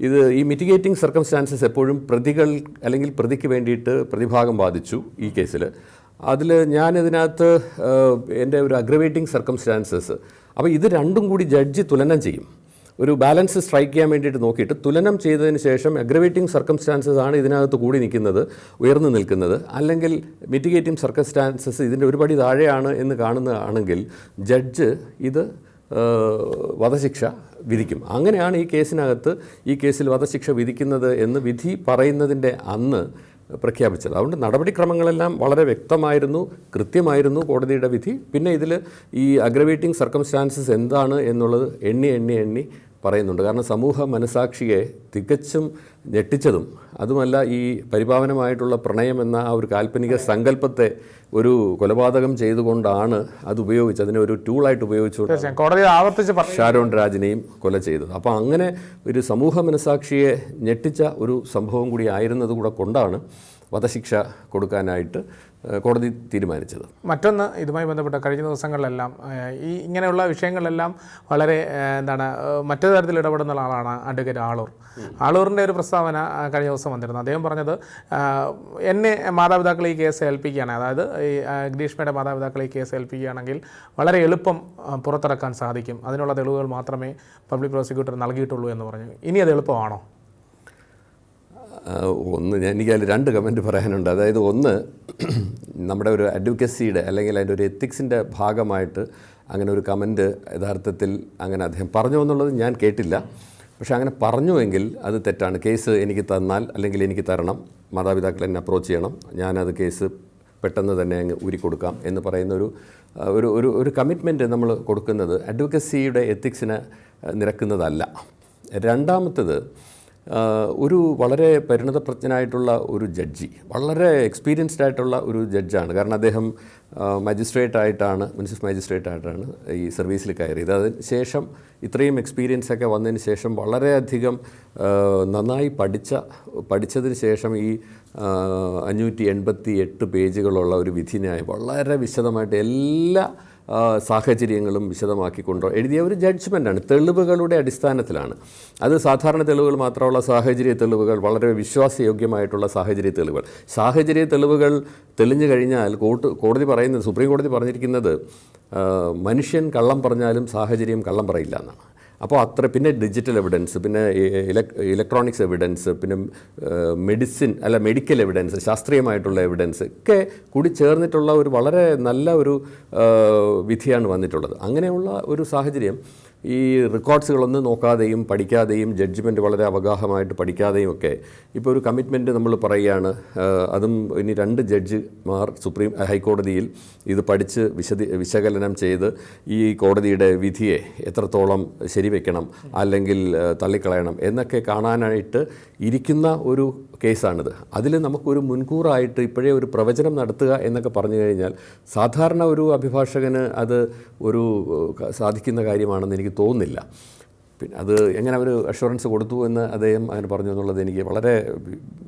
ഇത് ഈ മിറ്റിഗേറ്റിംഗ് സർക്കംസ്റ്റാൻസസ് എപ്പോഴും പ്രതികൾ അല്ലെങ്കിൽ പ്രതിക്ക് വേണ്ടിയിട്ട് പ്രതിഭാഗം വാദിച്ചു ഈ കേസിൽ. അതിൽ ഞാനിതിനകത്ത് എന്റെ ഒരു അഗ്രവേറ്റിംഗ് സർക്കംസ്റ്റാൻസസ് അപ്പോൾ ഇത് രണ്ടും കൂടി ജഡ്ജ് തുലനം ചെയ്യും. ഒരു ബാലൻസ് സ്ട്രൈക്ക് ചെയ്യാൻ വേണ്ടിയിട്ട് നോക്കിയിട്ട് തുലനം ചെയ്തതിന് ശേഷം അഗ്രവേറ്റിംഗ് സർക്കംസ്റ്റാൻസസ് ആണ് ഇതിനകത്ത് കൂടി നിൽക്കുന്നത് ഉയർന്നു നിൽക്കുന്നത്. അല്ലെങ്കിൽ മിറ്റിഗേറ്റിംഗ് സർക്കംസ്റ്റാൻസസ് ഇതിന്റെ ഒരുപടി താഴെയാണ് എന്ന് കാണുന്നതാണെങ്കിൽ ജഡ്ജ് ഇത് വധശിക്ഷ വിധിക്കും. അങ്ങനെയാണ് ഈ കേസിനകത്ത് ഈ കേസിൽ വധശിക്ഷ വിധിക്കുന്നത് എന്ന് വിധി പറയുന്നതിന്റെ അന്ന് പ്രഖ്യാപിച്ചത്. അതുകൊണ്ട് നടപടിക്രമങ്ങളെല്ലാം വളരെ വ്യക്തമായിരുന്നു കൃത്യമായിരുന്നു കോടതിയുടെ വിധി. പിന്നെ ഇതിൽ ഈ അഗ്രവേറ്റിംഗ് സർക്കംസ്റ്റാൻസസ് എന്താണ് എന്നുള്ളത് എണ്ണി എണ്ണി എണ്ണി പറയുന്നുണ്ട്. കാരണം സമൂഹ മനസാക്ഷിയെ തികച്ചും ഞെട്ടിച്ചതും അതുമല്ല ഈ പരിപാവനമായിട്ടുള്ള പ്രണയം എന്ന ആ ഒരു കാൽപ്പനിക സങ്കല്പത്തെ ഒരു കൊലപാതകം ചെയ്തുകൊണ്ടാണ് അത് ഉപയോഗിച്ച് അതിനെ ഒരു ടൂളായിട്ട് ഉപയോഗിച്ചുകൊണ്ട് തീർച്ചയായും. കോടതി ആവർത്തിച്ച് ഷാരോൺ രാജിനെയും കൊല ചെയ്തത്. അപ്പോൾ അങ്ങനെ ഒരു സമൂഹ മനസാക്ഷിയെ ഞെട്ടിച്ച ഒരു സംഭവം കൂടി ആയിരുന്നത് കൂടെ കൊണ്ടാണ് വധശിക്ഷ കൊടുക്കാനായിട്ട് കോടതി തീരുമാനിച്ചത്. മറ്റൊന്ന് ഇതുമായി ബന്ധപ്പെട്ട കഴിഞ്ഞ ദിവസങ്ങളിലെല്ലാം ഈ ഇങ്ങനെയുള്ള വിഷയങ്ങളെല്ലാം വളരെ എന്താണ് മറ്റു തരത്തിൽ ഇടപെടുന്ന ആളാണ് അഡ്വക്കേറ്റ് ആളൂർ. ആളൂറിന്റെ ഒരു പ്രസ്താവന കഴിഞ്ഞ ദിവസം വന്നിരുന്നു. അദ്ദേഹം പറഞ്ഞത് എന്നെ മാതാപിതാക്കൾ ഈ കേസ് ഏൽപ്പിക്കുകയാണ്. അതായത് ഈ ഗ്രീഷ്മയുടെ മാതാപിതാക്കൾ ഈ കേസ് ഏൽപ്പിക്കുകയാണെങ്കിൽ വളരെ എളുപ്പം പുറത്തിറക്കാൻ സാധിക്കും. അതിനുള്ള തെളിവുകൾ മാത്രമേ പബ്ലിക് പ്രോസിക്യൂട്ടർ നൽകിയിട്ടുള്ളൂ എന്ന് പറഞ്ഞു. ഇനി അത് എളുപ്പമാണോ? ഒന്ന് ഞാൻ എനിക്ക് അതിൽ രണ്ട് കമന്റ് പറയാനുണ്ട്. അതായത് ഒന്ന് നമ്മുടെ ഒരു അഡ്വക്കസിയുടെ അല്ലെങ്കിൽ അതിന്റെ ഒരു എത്തിക്സിന്റെ ഭാഗമായിട്ട് അങ്ങനെ ഒരു കമന്റ് യഥാർത്ഥത്തിൽ അങ്ങനെ അദ്ദേഹം പറഞ്ഞു എന്നുള്ളത് ഞാൻ കേട്ടില്ല. പക്ഷേ അങ്ങനെ പറഞ്ഞുവെങ്കിൽ അത് തെറ്റാണ്. കേസ് എനിക്ക് തന്നാൽ അല്ലെങ്കിൽ എനിക്ക് തരണം. മാതാപിതാക്കൾ എന്നെ അപ്രോച്ച് ചെയ്യണം. ഞാനത് കേസ് പെട്ടെന്ന് തന്നെ അങ്ങ് ഊരിക്കൊടുക്കാം എന്ന് പറയുന്ന ഒരു ഒരു ഒരു ഒരു കമ്മിറ്റ്മെന്റ് നമ്മൾ കൊടുക്കുന്നത് അഡ്വക്കസിയുടെ എത്തിക്സിനെ നിരക്കുന്നതല്ല. രണ്ടാമത്തത് ഒരു വളരെ പരിണതപ്രജ്ഞനായിട്ടുള്ള ഒരു ജഡ്ജി വളരെ എക്സ്പീരിയൻസ്ഡ് ആയിട്ടുള്ള ഒരു ജഡ്ജാണ്. കാരണം അദ്ദേഹം മജിസ്ട്രേറ്റ് ആയിട്ടാണ് മുനിസിപ്പൽ മജിസ്ട്രേറ്റ് ആയിട്ടാണ് ഈ സർവീസിൽ കയറിയത്. അതിന് ശേഷം ഇത്രയും എക്സ്പീരിയൻസ് ഒക്കെ വന്നതിന് ശേഷം വളരെയധികം നന്നായി പഠിച്ച പഠിച്ചതിന് ശേഷം ഈ അഞ്ഞൂറ്റി എൺപത്തി എട്ട് പേജുകളുള്ള ഒരു വിധിന്യായം വളരെ വിശദമായിട്ട് എല്ലാ സാഹചര്യങ്ങളും വിശദമാക്കിക്കൊണ്ടോ? എഴുതിയ ഒരു ജഡ്ജ്മെന്റാണ് തെളിവുകളുടെ അടിസ്ഥാനത്തിലാണ്. അത് സാധാരണ തെളിവുകൾ മാത്രമുള്ള സാഹചര്യ തെളിവുകൾ വളരെ വിശ്വാസയോഗ്യമായിട്ടുള്ള സാഹചര്യ തെളിവുകൾ. സാഹചര്യ തെളിവുകൾ തെളിഞ്ഞു കഴിഞ്ഞാൽ കോർട്ട് കോടതി പറയുന്നത് സുപ്രീം കോടതി പറഞ്ഞിരിക്കുന്നത് മനുഷ്യൻ കള്ളം പറഞ്ഞാലും സാഹചര്യം കള്ളം പറയില്ല എന്നാണ്. അപ്പോൾ അത്ര പിന്നെ ഡിജിറ്റൽ എവിഡൻസ് പിന്നെ ഇലക്ട്രോണിക്സ് എവിഡൻസ് പിന്നെ മെഡിസിൻ അല്ല മെഡിക്കൽ എവിഡൻസ് ശാസ്ത്രീയമായിട്ടുള്ള എവിഡൻസ് ഒക്കെ കൂടി ചേർന്നിട്ടുള്ള ഒരു വളരെ നല്ല ഒരു വിധിയാണ് വന്നിട്ടുള്ളത്. അങ്ങനെയുള്ള ഒരു സാഹചര്യം ഈ റെക്കോർഡ്സുകളൊന്നും നോക്കാതെയും പഠിക്കാതെയും ജഡ്ജ്മെന്റ് വളരെ അവഗാഹമായിട്ട് പഠിക്കാതെയും ഒക്കെ ഇപ്പോൾ ഒരു കമ്മിറ്റ്മെന്റ് നമ്മൾ പറയുകയാണ് അതും ഇനി രണ്ട് ജഡ്ജിമാർ സുപ്രീം ഹൈക്കോടതിയിൽ ഇത് പഠിച്ച് വിശദ വിശകലനം ചെയ്ത് ഈ കോടതിയുടെ വിധിയെ എത്രത്തോളം ശരിവെക്കണം അല്ലെങ്കിൽ തള്ളിക്കളയണം എന്നൊക്കെ കാണാനായിട്ട് ഇരിക്കുന്ന ഒരു കേസാണിത്. അതിൽ നമുക്കൊരു മുൻകൂറായിട്ട് ഇപ്പോഴേ ഒരു പ്രവചനം നടത്തുക എന്നൊക്കെ പറഞ്ഞു കഴിഞ്ഞാൽ സാധാരണ ഒരു അഭിഭാഷകന് അത് ഒരു സാധിക്കുന്ന കാര്യമാണെന്ന് എനിക്ക് തോന്നുന്നില്ല. പിന്നെ അത് എങ്ങനെ അവർ അഷുറൻസ് കൊടുത്തു എന്ന് അദ്ദേഹം അങ്ങനെ പറഞ്ഞു എന്നുള്ളത് എനിക്ക് വളരെ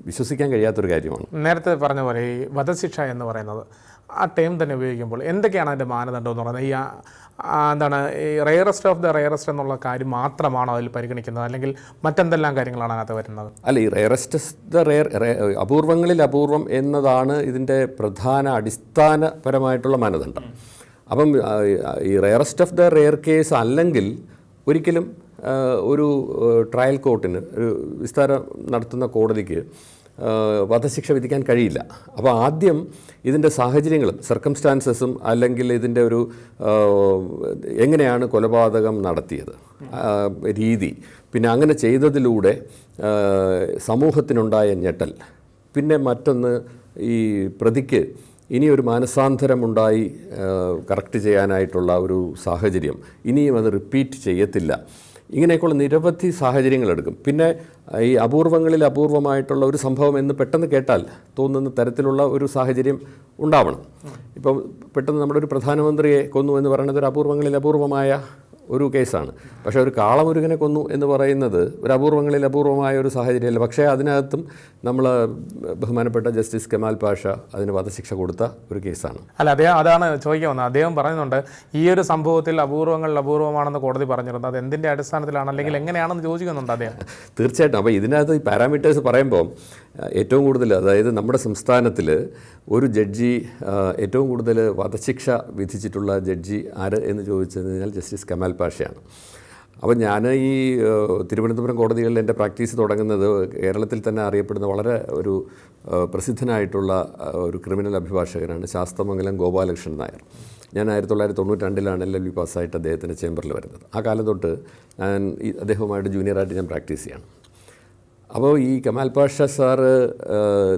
വിശ്വസിക്കാൻ കഴിയാത്തൊരു കാര്യമാണ്. നേരത്തെ പറഞ്ഞ പോലെ ഈ വധശിക്ഷ എന്ന് പറയുന്നത് ആ ടൈം തന്നെ ഉപയോഗിക്കുമ്പോൾ എന്തൊക്കെയാണ് അതിന്റെ മാനദണ്ഡം എന്ന് പറയുന്നത്? ഈ എന്താണ് ഈ റയറസ്റ്റ് ഓഫ് ദ റയറസ്റ്റ് എന്നുള്ള കാര്യം മാത്രമാണോ അതിൽ പരിഗണിക്കുന്നത്? അല്ലെങ്കിൽ മറ്റെന്തെല്ലാം കാര്യങ്ങളാണ് അതിനകത്ത് വരുന്നത്? അല്ല ഈ റയറസ്റ്റ് ദ റെയർ അപൂർവങ്ങളിൽ അപൂർവം എന്നതാണ് ഇതിന്റെ പ്രധാന അടിസ്ഥാനപരമായിട്ടുള്ള മാനദണ്ഡം. അപ്പം ഈ rarest of the rare case അല്ലെങ്കിൽ ഒരിക്കലും ഒരു ട്രയൽ കോർട്ടിന് ഒരു വിസ്താരം നടത്തുന്ന കോടതിക്ക് വധശിക്ഷ വിധിക്കാൻ കഴിയില്ല. അപ്പോൾ ആദ്യം ഇതിന്റെ സാഹചര്യങ്ങളും സർക്കംസ്റ്റാൻസസും അല്ലെങ്കിൽ ഇതിന്റെ ഒരു എങ്ങനെയാണ് കൊലപാതകം നടത്തിയത് രീതി. പിന്നെ അങ്ങനെ ചെയ്തതിലൂടെ സമൂഹത്തിനുണ്ടായ ഞെട്ടൽ. പിന്നെ മറ്റൊന്ന് ഈ പ്രതിക്ക് ഇനിയൊരു മാനസാന്തരമുണ്ടായി കറക്റ്റ് ചെയ്യാനായിട്ടുള്ള ഒരു സാഹചര്യം. ഇനിയും അത് റിപ്പീറ്റ് ചെയ്യത്തില്ല. ഇങ്ങനെയൊക്കെയുള്ള നിരവധി സാഹചര്യങ്ങളെടുക്കും. പിന്നെ ഈ അപൂർവങ്ങളിൽ അപൂർവമായിട്ടുള്ള ഒരു സംഭവം എന്ന് പെട്ടെന്ന് കേട്ടാൽ തോന്നുന്ന തരത്തിലുള്ള ഒരു സാഹചര്യം ഉണ്ടാവണം. ഇപ്പം പെട്ടെന്ന് നമ്മുടെ ഒരു പ്രധാനമന്ത്രിയെ കൊന്നു എന്ന് പറയുന്നത് ഒരു അപൂർവങ്ങളിൽ അപൂർവമായ ഒരു കേസാണ്. പക്ഷേ ഒരു കാളമുരുകനെ കൊന്നു എന്ന് പറയുന്നത് ഒരു അപൂർവങ്ങളിൽ അപൂർവമായ ഒരു സാഹചര്യമല്ല. പക്ഷേ അതിനകത്തും നമ്മൾ ബഹുമാനപ്പെട്ട ജസ്റ്റിസ് കെമാൽ പാഷ അതിന് വധശിക്ഷ കൊടുത്ത ഒരു കേസാണ്. അല്ല അദ്ദേഹം അതാണ് ചോദിക്കാൻ വന്നത്. അദ്ദേഹം പറയുന്നുണ്ട് ഈ ഒരു സംഭവത്തിൽ അപൂർവങ്ങൾ അപൂർവമാണെന്ന് കോടതി പറഞ്ഞിരുന്നത് അത് എന്തിന്റെ അടിസ്ഥാനത്തിലാണ് അല്ലെങ്കിൽ എങ്ങനെയാണെന്ന് ചോദിക്കുന്നുണ്ട് അദ്ദേഹം. തീർച്ചയായിട്ടും. അപ്പോൾ ഇതിനകത്ത് ഈ പാരാമീറ്റേഴ്സ് പറയുമ്പോൾ ഏറ്റവും കൂടുതൽ അതായത് നമ്മുടെ സംസ്ഥാനത്തിൽ ഒരു ജഡ്ജി ഏറ്റവും കൂടുതൽ വധശിക്ഷ വിധിച്ചിട്ടുള്ള ജഡ്ജി ആര് എന്ന് ചോദിച്ചു കഴിഞ്ഞാൽ ജസ്റ്റിസ് കമാൽ പാഷയാണ്. അപ്പോൾ ഞാൻ ഈ തിരുവനന്തപുരം കോടതികളിൽ എന്റെ പ്രാക്ടീസ് തുടങ്ങുന്നത് കേരളത്തിൽ തന്നെ അറിയപ്പെടുന്ന വളരെ ഒരു പ്രസിദ്ധനായിട്ടുള്ള ഒരു ക്രിമിനൽ അഭിഭാഷകനാണ് ശാസ്തമംഗലം ഗോപാലകൃഷ്ണൻ നായർ. ഞാൻ ആയിരത്തി തൊള്ളായിരത്തി തൊണ്ണൂറ്റി രണ്ടിലാണ് എൽ എൽ ബി പാസ്സായിട്ട് അദ്ദേഹത്തിന്റെ ചേംബറിൽ വരുന്നത്. ആ കാലം തൊട്ട് ഞാൻ അദ്ദേഹവുമായിട്ട് ജൂനിയറായിട്ട് ഞാൻ പ്രാക്ടീസ് ചെയ്യണം. അപ്പോൾ ഈ കമാൽ പാഷ സാറ്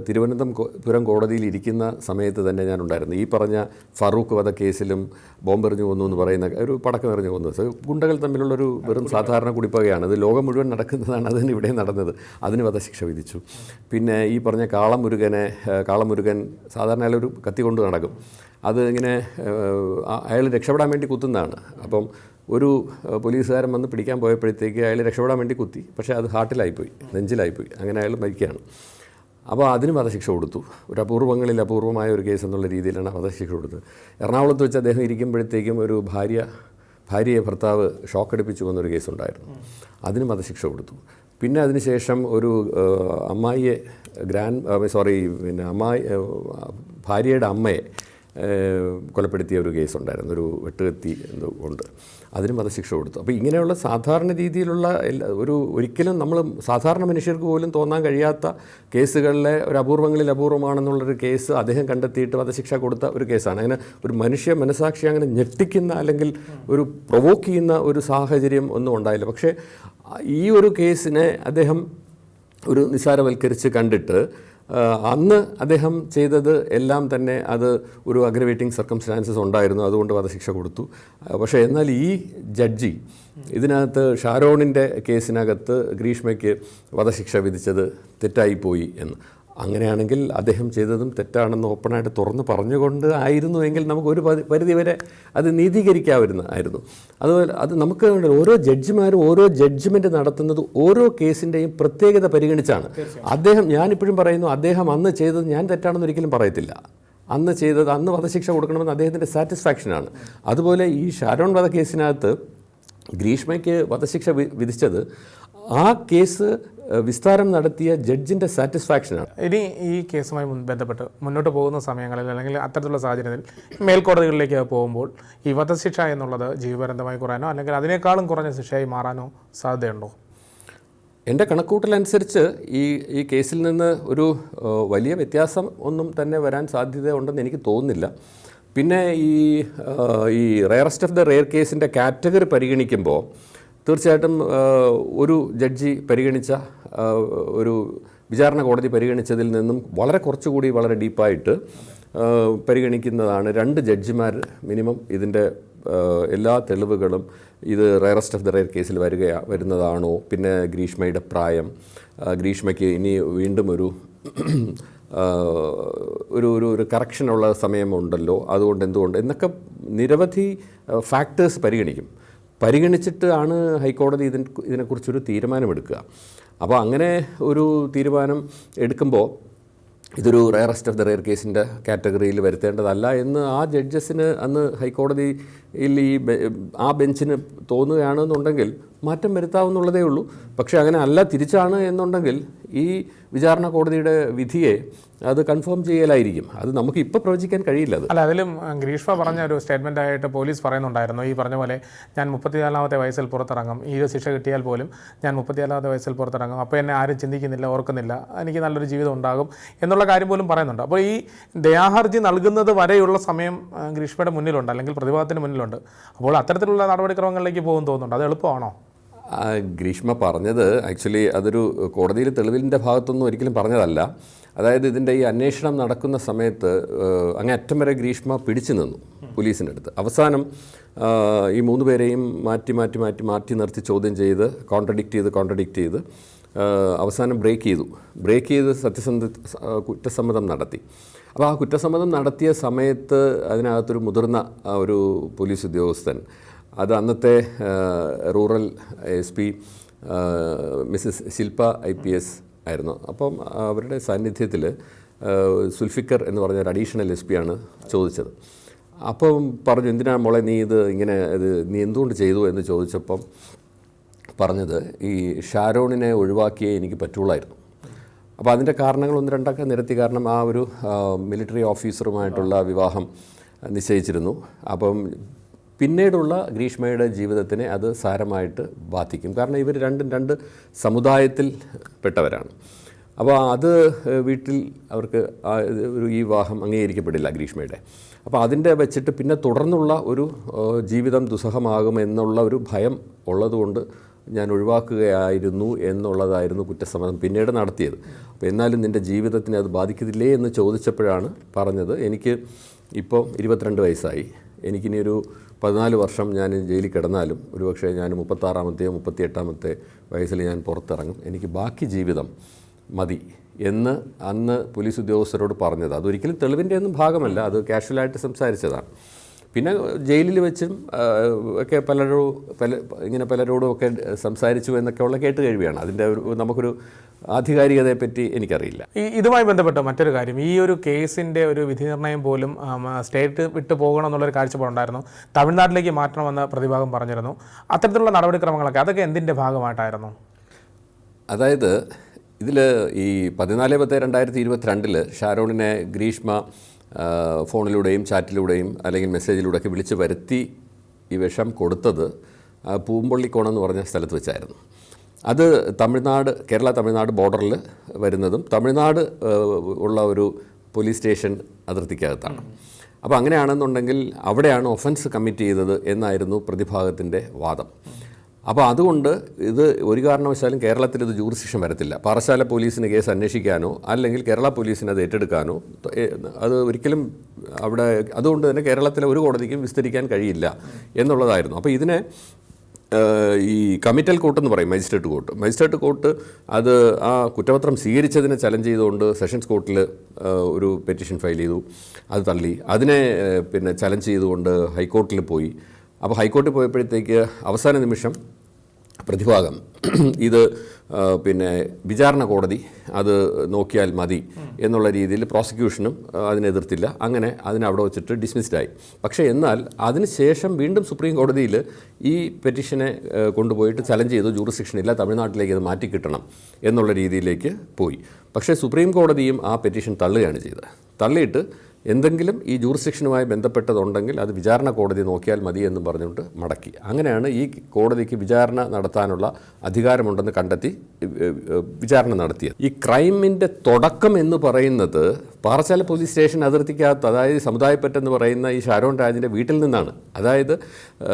തിരുവനന്തപുരം കോടതിയിൽ ഇരിക്കുന്ന സമയത്ത് തന്നെ ഞാൻ ഉണ്ടായിരുന്നു. ഈ പറഞ്ഞ ഫറൂഖ് വധ കേസിലും ബോംബെറിഞ്ഞു കൊന്നു എന്ന് പറയുന്ന ഒരു പടക്കം എറിഞ്ഞു കൊന്നു ഗുണ്ടകൾ തമ്മിലുള്ളൊരു വെറും സാധാരണ കുടിപ്പകയാണ്. ഇത് ലോകം മുഴുവൻ നടക്കുന്നതാണ്. അതിന് ഇവിടെ നടന്നത്. അതിന് വധശിക്ഷ വിധിച്ചു. പിന്നെ ഈ പറഞ്ഞ കാളമുരുകനെ കാളമുരുകൻ സാധാരണ അയാൾ ഒരു കത്തി കൊണ്ട് നടക്കും. അത് ഇങ്ങനെ അയാൾ രക്ഷപ്പെടാൻ വേണ്ടി കുത്തുന്നതാണ്. അപ്പം ഒരു പോലീസുകാരൻ വന്ന് പിടിക്കാൻ പോയപ്പോഴത്തേക്ക് അയാൾ രക്ഷപ്പെടാൻ വേണ്ടി കുത്തി. പക്ഷേ അത് ഹാർട്ടിലായിപ്പോയി നെഞ്ചിലായിപ്പോയി. അങ്ങനെ അയാൾ മരിക്കുകയാണ്. അപ്പോൾ അതിന് വധശിക്ഷ കൊടുത്തു. ഒരു അപൂർവങ്ങളിൽ അപൂർവമായ ഒരു കേസ് എന്നുള്ള രീതിയിലാണ് വധശിക്ഷ കൊടുത്തത്. എറണാകുളത്ത് വെച്ച് അദ്ദേഹം ഇരിക്കുമ്പോഴത്തേക്കും ഒരു ഭാര്യ ഭാര്യയെ ഭർത്താവ് ഷോക്ക് അടിപ്പിച്ചു കൊന്നൊരു കേസുണ്ടായിരുന്നു അതിന് വധശിക്ഷ കൊടുത്തു. പിന്നെ അതിനുശേഷം ഒരു അമ്മായിയെ ഗ്രാൻഡ് സോറി പിന്നെ അമ്മായി ഭാര്യയുടെ അമ്മയെ കൊലപ്പെടുത്തിയ ഒരു കേസുണ്ടായിരുന്നു. ഒരു വെട്ടുകത്തി എന്തോ കൊണ്ട്. അതിനും വധശിക്ഷ കൊടുത്തു. അപ്പോൾ ഇങ്ങനെയുള്ള സാധാരണ രീതിയിലുള്ള ഒരു ഒരിക്കലും നമ്മൾ സാധാരണ മനുഷ്യർക്ക് പോലും തോന്നാൻ കഴിയാത്ത കേസുകളിലെ ഒരു അപൂർവങ്ങളിൽ അപൂർവമാണെന്നുള്ളൊരു കേസ് അദ്ദേഹം കണ്ടെത്തിയിട്ട് വധശിക്ഷ കൊടുത്ത ഒരു കേസാണ്. അങ്ങനെ ഒരു മനുഷ്യ മനസാക്ഷി അങ്ങനെ ഞെട്ടിക്കുന്ന അല്ലെങ്കിൽ ഒരു പ്രൊവോക്ക് ചെയ്യുന്ന ഒരു സാഹചര്യം ഒന്നും ഉണ്ടായില്ല. പക്ഷേ ഈ ഒരു കേസിനെ അദ്ദേഹം ഒരു നിസ്സാരവൽക്കരിച്ച് കണ്ടിട്ട് അന്ന് അദ്ദേഹം ചെയ്തത് എല്ലാം തന്നെ അത് ഒരു അഗ്രവേറ്റിംഗ് സർക്കംസ്റ്റാൻസസ് ഉണ്ടായിരുന്നു. അതുകൊണ്ട് വധശിക്ഷ കൊടുത്തു. പക്ഷേ എന്നാൽ ഈ ജഡ്ജി ഇതിനകത്ത് ഷാരോണിന്റെ കേസിനകത്ത് ഗ്രീഷ്മയ്ക്ക് വധശിക്ഷ വിധിച്ചത് തെറ്റായിപ്പോയി എന്ന്. അങ്ങനെയാണെങ്കിൽ അദ്ദേഹം ചെയ്തതും തെറ്റാണെന്ന് ഓപ്പണായിട്ട് തുറന്ന് പറഞ്ഞുകൊണ്ട് ആയിരുന്നു എങ്കിൽ നമുക്ക് ഒരു പരിധി വരെ അത് നീതീകരിക്കാവുന്ന ആയിരുന്നു. അതുപോലെ അത് നമുക്ക് ഓരോ ജഡ്ജിമാരും ഓരോ ജഡ്ജ്മെന്റ് നടത്തുന്നത് ഓരോ കേസിന്റെയും പ്രത്യേകത പരിഗണിച്ചാണ്. അദ്ദേഹം ഞാനിപ്പോഴും പറയുന്നു അദ്ദേഹം അന്ന് ചെയ്തത് ഞാൻ തെറ്റാണെന്ന് ഒരിക്കലും പറയത്തില്ല. അന്ന് ചെയ്തത് അന്ന് വധശിക്ഷ കൊടുക്കണമെന്ന് അദ്ദേഹത്തിന്റെ സാറ്റിസ്ഫാക്ഷനാണ് അതുപോലെ ഈ ഷാരോൺ വധ വധക്കേസിനകത്ത് ഗ്രീഷ്മയ്ക്ക് വധശിക്ഷ വിധിച്ചത് ആ കേസ് വിസ്താരം നടത്തിയ ജഡ്ജിന്റെ സാറ്റിസ്ഫാക്ഷനാണ്. ഇനി ഈ കേസുമായി ബന്ധപ്പെട്ട് മുന്നോട്ട് പോകുന്ന സമയങ്ങളിൽ അല്ലെങ്കിൽ അത്തരത്തിലുള്ള സാഹചര്യത്തിൽ മേൽക്കോടതികളിലേക്ക് പോകുമ്പോൾ ഈ വധശിക്ഷ എന്നുള്ളത് ജീവപര്യന്തമായി കുറയാനോ അല്ലെങ്കിൽ അതിനേക്കാളും കുറഞ്ഞ ശിക്ഷയായി മാറാനോ സാധ്യതയുണ്ടോ? എന്റെ കണക്കൂട്ടലനുസരിച്ച് ഈ ഈ കേസിൽ നിന്ന് ഒരു വലിയ വ്യത്യാസം ഒന്നും തന്നെ വരാൻ സാധ്യത ഉണ്ടെന്ന് എനിക്ക് തോന്നുന്നില്ല. പിന്നെ ഈ ഈ റെയറസ്റ്റ് ഓഫ് ദ റെയർ കേസിന്റെ കാറ്റഗറി പരിഗണിക്കുമ്പോൾ തീർച്ചയായിട്ടും ഒരു ജഡ്ജി പരിഗണിച്ച ഒരു വിചാരണ കോടതി പരിഗണിച്ചതിൽ നിന്നും വളരെ കുറച്ചുകൂടി വളരെ ഡീപ്പായിട്ട് പരിഗണിക്കുന്നതാണ് രണ്ട് ജഡ്ജിമാർ മിനിമം ഇതിന്റെ എല്ലാ തെളിവുകളും ഇത് റയറസ്റ്റ് ഓഫ് ദ റയർ കേസിൽ വരികയാ വരുന്നതാണോ? പിന്നെ ഗ്രീഷ്മയുടെ പ്രായം ഗ്രീഷ്മയ്ക്ക് ഇനി വീണ്ടും ഒരു ഒരു ഒരു ഒരു കറക്ഷനുള്ള സമയമുണ്ടല്ലോ അതുകൊണ്ട് എന്തുകൊണ്ട്? എന്നൊക്കെ നിരവധി ഫാക്ടേഴ്സ് പരിഗണിക്കും. പരിഗണിച്ചിട്ട് ആണ് ഹൈക്കോടതി ഇതിന് ഇതിനെക്കുറിച്ചൊരു തീരുമാനമെടുക്കുക. അപ്പോൾ അങ്ങനെ ഒരു തീരുമാനം എടുക്കുമ്പോൾ ഇതൊരു റയറസ്റ്റ് ഓഫ് ദ റെയർ കേസിന്റെ കാറ്റഗറിയിൽ വരുത്തേണ്ടതല്ല എന്ന് ആ ജഡ്ജസിന് അന്ന് ഹൈക്കോടതിയിൽ ഈ ആ ബെഞ്ചിന് തോന്നുകയാണെന്നുണ്ടെങ്കിൽ മാറ്റം വരുത്താവുന്നുള്ളതേ ഉള്ളൂ. പക്ഷേ അങ്ങനെ അല്ല തിരിച്ചാണ് എന്നുണ്ടെങ്കിൽ ഈ വിചാരണ കോടതിയുടെ വിധിയെ അത് കൺഫേം ചെയ്യലായിരിക്കും. അത് നമുക്ക് ഇപ്പോൾ പ്രവചിക്കാൻ കഴിയില്ല അല്ല അതിലും ഗ്രീഷ്മ പറഞ്ഞ ഒരു സ്റ്റേറ്റ്മെന്റ് ആയിട്ട് പോലീസ് പറയുന്നുണ്ടായിരുന്നു. ഈ പറഞ്ഞ പോലെ ഞാൻ മുപ്പത്തിനാലാമത്തെ വയസ്സിൽ പുറത്തിറങ്ങും. ഈ ഒരു ശിക്ഷ കിട്ടിയാൽ പോലും ഞാൻ മുപ്പത്തിനാലാമത്തെ വയസ്സിൽ പുറത്തിറങ്ങും. അപ്പോൾ എന്നെ ആരും ചിന്തിക്കുന്നില്ല ഓർക്കുന്നില്ല. എനിക്ക് നല്ലൊരു ജീവിതം ഉണ്ടാകും എന്നുള്ള കാര്യം പോലും പറയുന്നുണ്ട്. അപ്പോൾ ഈ ദയാഹർജി നൽകുന്നത് വരെയുള്ള സമയം ഗ്രീഷ്മയുടെ മുന്നിലുണ്ട് അല്ലെങ്കിൽ പ്രതിഭാഗത്തിന് മുന്നിലുണ്ട്. അപ്പോൾ അത്തരത്തിലുള്ള നടപടിക്രമങ്ങളിലേക്ക് പോകും തോന്നുന്നുണ്ട്. അത് എളുപ്പമാണോ? ഗ്രീഷ്മ പറഞ്ഞത് ആക്ച്വലി അതൊരു കോടതിയിൽ തെളിവിന്റെ ഭാഗത്തൊന്നും ഒരിക്കലും പറഞ്ഞതല്ല. അതായത് ഇതിന്റെ ഈ അന്വേഷണം നടക്കുന്ന സമയത്ത് അങ്ങേ അറ്റം വരെ ഗ്രീഷ്മ പിടിച്ചു നിന്നു പോലീസിന്റെ അടുത്ത്. അവസാനം ഈ മൂന്ന് പേരെയും മാറ്റി മാറ്റി മാറ്റി മാറ്റി നിർത്തി ചോദ്യം ചെയ്ത് കോൺട്രഡിക്റ്റ് ചെയ്ത് കോൺട്രഡിക്റ്റ് ചെയ്ത് അവസാനം ബ്രേക്ക് ചെയ്തു. ബ്രേക്ക് ചെയ്ത് സത്യസന്ധ കുറ്റസമ്മതം നടത്തി. അപ്പോൾ ആ കുറ്റസമ്മതം നടത്തിയ സമയത്ത് അതിനകത്തൊരു മുതിർന്ന ഒരു പോലീസ് ഉദ്യോഗസ്ഥൻ അത് അന്നത്തെ rural S P Mrs Shilpa I P S ആയിരുന്നു. അപ്പം അവരുടെ സാന്നിധ്യത്തിൽ സുൽഫിക്കർ എന്ന് പറഞ്ഞ ഒരു അഡീഷണൽ എസ് പി ആണ് ചോദിച്ചത്. അപ്പം പറഞ്ഞു എന്തിനാ മോളെ നീ ഇത് ഇങ്ങനെ ഇത് നീ എന്തുകൊണ്ട് ചെയ്തു? എന്ന് ചോദിച്ചപ്പം പറഞ്ഞത് ഈ ഷാരോണിനെ ഒഴിവാക്കിയേ എനിക്ക് പറ്റുള്ളായിരുന്നു. അപ്പോൾ അതിന്റെ കാരണങ്ങൾ ഒന്ന് രണ്ടൊക്കെ നിരത്തി കാരണം ആ ഒരു മിലിറ്ററി ഓഫീസറുമായിട്ടുള്ള വിവാഹം നിശ്ചയിച്ചിരുന്നു. അപ്പം പിന്നീടുള്ള ഗ്രീഷ്മയുടെ ജീവിതത്തിനെ അത് സാരമായിട്ട് ബാധിക്കും. കാരണം ഇവർ രണ്ടും രണ്ട് സമുദായത്തിൽ പെട്ടവരാണ്. അപ്പോൾ അത് വീട്ടിൽ അവർക്ക് ഒരു ഈ വിവാഹം അംഗീകരിക്കപ്പെടില്ല ഗ്രീഷ്മയുടെ. അപ്പോൾ അതിന്റെ വെച്ചിട്ട് പിന്നെ തുടർന്നുള്ള ഒരു ജീവിതം ദുസ്സഹമാകുമെന്നുള്ള ഒരു ഭയം ഉള്ളതുകൊണ്ട് ഞാൻ ഒഴിവാക്കുകയായിരുന്നു എന്നുള്ളതായിരുന്നു കുറ്റസമ്മതം പിന്നീട് നടത്തിയത്. അപ്പോൾ എന്നാലും നിന്റെ ജീവിതത്തിനെ അത് ബാധിക്കത്തില്ലേ എന്ന് ചോദിച്ചപ്പോഴാണ് പറഞ്ഞത്. എനിക്ക് ഇപ്പോൾ ഇരുപത്തിരണ്ട് വയസ്സായി. എനിക്കിനി ഒരു പതിനാല് വർഷം ഞാൻ ജയിലിൽ കിടന്നാലും ഒരുപക്ഷെ ഞാൻ മുപ്പത്താറാമത്തെയോ മുപ്പത്തിയെട്ടാമത്തെ വയസ്സിൽ ഞാൻ പുറത്തിറങ്ങും. എനിക്ക് ബാക്കി ജീവിതം മതി എന്ന് അന്ന് പോലീസ് ഉദ്യോഗസ്ഥരോട് പറഞ്ഞത്. അതൊരിക്കലും തെളിവിന്റെ ഒന്നും ഭാഗമല്ല അത് കാഷ്വലായിട്ട് സംസാരിച്ചതാണ്. പിന്നെ ജയിലിൽ വെച്ചും ഒക്കെ പലരും പല ഇങ്ങനെ പലരോടും ഒക്കെ സംസാരിച്ചു എന്നൊക്കെയുള്ള കേട്ട് കഴിവിയാണ് അതിന്റെ ഒരു നമുക്കൊരു ആധികാരികതയെപ്പറ്റി എനിക്കറിയില്ല. ഈ ഇതുമായി ബന്ധപ്പെട്ട മറ്റൊരു കാര്യം ഈ ഒരു കേസിന്റെ ഒരു വിധി നിർണയം പോലും സ്റ്റേറ്റ് വിട്ടു പോകണം എന്നുള്ളൊരു കാഴ്ചപ്പാടുണ്ടായിരുന്നു തമിഴ്നാട്ടിലേക്ക് മാറ്റണമെന്ന് പ്രതിഭാഗം പറഞ്ഞിരുന്നു. അത്തരത്തിലുള്ള നടപടിക്രമങ്ങളൊക്കെ അതൊക്കെ എന്തിന്റെ ഭാഗമായിട്ടായിരുന്നു? അതായത് ഇതിൽ ഈ പതിനാല് പത്ത് രണ്ടായിരത്തി ഇരുപത്തിരണ്ടിൽ ഷാരോണിനെ ഗ്രീഷ്മ ഫോണിലൂടെയും ചാറ്റിലൂടെയും അല്ലെങ്കിൽ മെസ്സേജിലൂടെയൊക്കെ വിളിച്ച് വരുത്തി ഈ വിഷം കൊടുത്തത് പൂമ്പള്ളിക്കോണം എന്ന് പറഞ്ഞ സ്ഥലത്ത് വെച്ചായിരുന്നു. അത് തമിഴ്നാട് കേരള തമിഴ്നാട് ബോർഡറിൽ വരുന്നതും തമിഴ്നാട് ഉള്ള ഒരു പോലീസ് സ്റ്റേഷൻ അതിർത്തിക്കകത്താണ്. അപ്പോൾ അങ്ങനെയാണെന്നുണ്ടെങ്കിൽ അവിടെയാണ് ഒഫൻസ് കമ്മിറ്റ് ചെയ്തത് എന്നായിരുന്നു പ്രതിഭാഗത്തിന്റെ വാദം. അപ്പോൾ അതുകൊണ്ട് ഇത് ഒരു കാരണവശാലും കേരളത്തിൽ ഇത് ജൂറിസ്ഡിക്ഷൻ വരത്തില്ല. പാറശാല പോലീസിന് കേസ് അന്വേഷിക്കാനോ അല്ലെങ്കിൽ കേരള പോലീസിന് അത് ഏറ്റെടുക്കാനോ അത് ഒരിക്കലും അവിടെ അതുകൊണ്ട് തന്നെ കേരളത്തിലെ ഒരു കോടതിക്കും വിസ്തരിക്കാൻ കഴിയില്ല എന്നുള്ളതായിരുന്നു. അപ്പോൾ ഇതിനെ ഈ കമ്മിറ്റൽ കോർട്ട് എന്ന് പറയും മജിസ്ട്രേറ്റ് കോർട്ട് മജിസ്ട്രേറ്റ് കോർട്ട് അത് ആ കുറ്റപത്രം സ്വീകരിച്ചതിനെ ചലഞ്ച് ചെയ്തുകൊണ്ട് സെഷൻസ് കോർട്ടിൽ ഒരു പെറ്റീഷൻ ഫയൽ ചെയ്തു. അത് തള്ളി. അതിനെ പിന്നെ ചലഞ്ച് ചെയ്തുകൊണ്ട് ഹൈക്കോർട്ടിൽ പോയി. അപ്പോൾ ഹൈക്കോർട്ടിൽ പോയപ്പോഴത്തേക്ക് അവസാന നിമിഷം പ്രതിഭാഗം. ഇത് പിന്നെ വിചാരണ കോടതി അത് നോക്കിയാൽ മതി എന്നുള്ള രീതിയിൽ പ്രോസിക്യൂഷനും അതിനെതിർത്തില്ല അങ്ങനെ അതിനെ അവിടെ വെച്ചിട്ട് ഡിസ്മിസ്ഡായി. പക്ഷേ എന്നാൽ അതിനുശേഷം വീണ്ടും സുപ്രീം കോടതിയിൽ ഈ പെറ്റീഷനെ കൊണ്ടുപോയിട്ട് ചലഞ്ച് ചെയ്തു ജൂറിസ്ഡിക്ഷൻ ഇല്ല തമിഴ്നാട്ടിലേക്ക് ഇത് മാറ്റി കിട്ടണം എന്നുള്ള രീതിയിലേക്ക് പോയി. പക്ഷേ സുപ്രീം കോടതിയും ആ പെറ്റീഷൻ തള്ളുകയാണ് ചെയ്തത്. തള്ളിയിട്ട് എന്തെങ്കിലും ഈ ജൂറിസ്ഡിക്ഷനുമായി ബന്ധപ്പെട്ടതുണ്ടെങ്കിൽ അത് വിചാരണ കോടതി നോക്കിയാൽ മതി എന്നും പറഞ്ഞുകൊണ്ട് മടക്കി. അങ്ങനെയാണ് ഈ കോടതിക്ക് വിചാരണ നടത്താനുള്ള അധികാരമുണ്ടെന്ന് കണ്ടെത്തി വിചാരണ നടത്തിയത്. ഈ ക്രൈമിന്റെ തുടക്കം എന്ന് പറയുന്നത് പാറശാല പോലീസ് സ്റ്റേഷൻ അതിർത്തിക്കകത്ത് അതായത് സമുദായപ്പറ്റ് എന്ന് പറയുന്ന ഈ ഷാരോൺ രാജിന്റെ വീട്ടിൽ നിന്നാണ്. അതായത്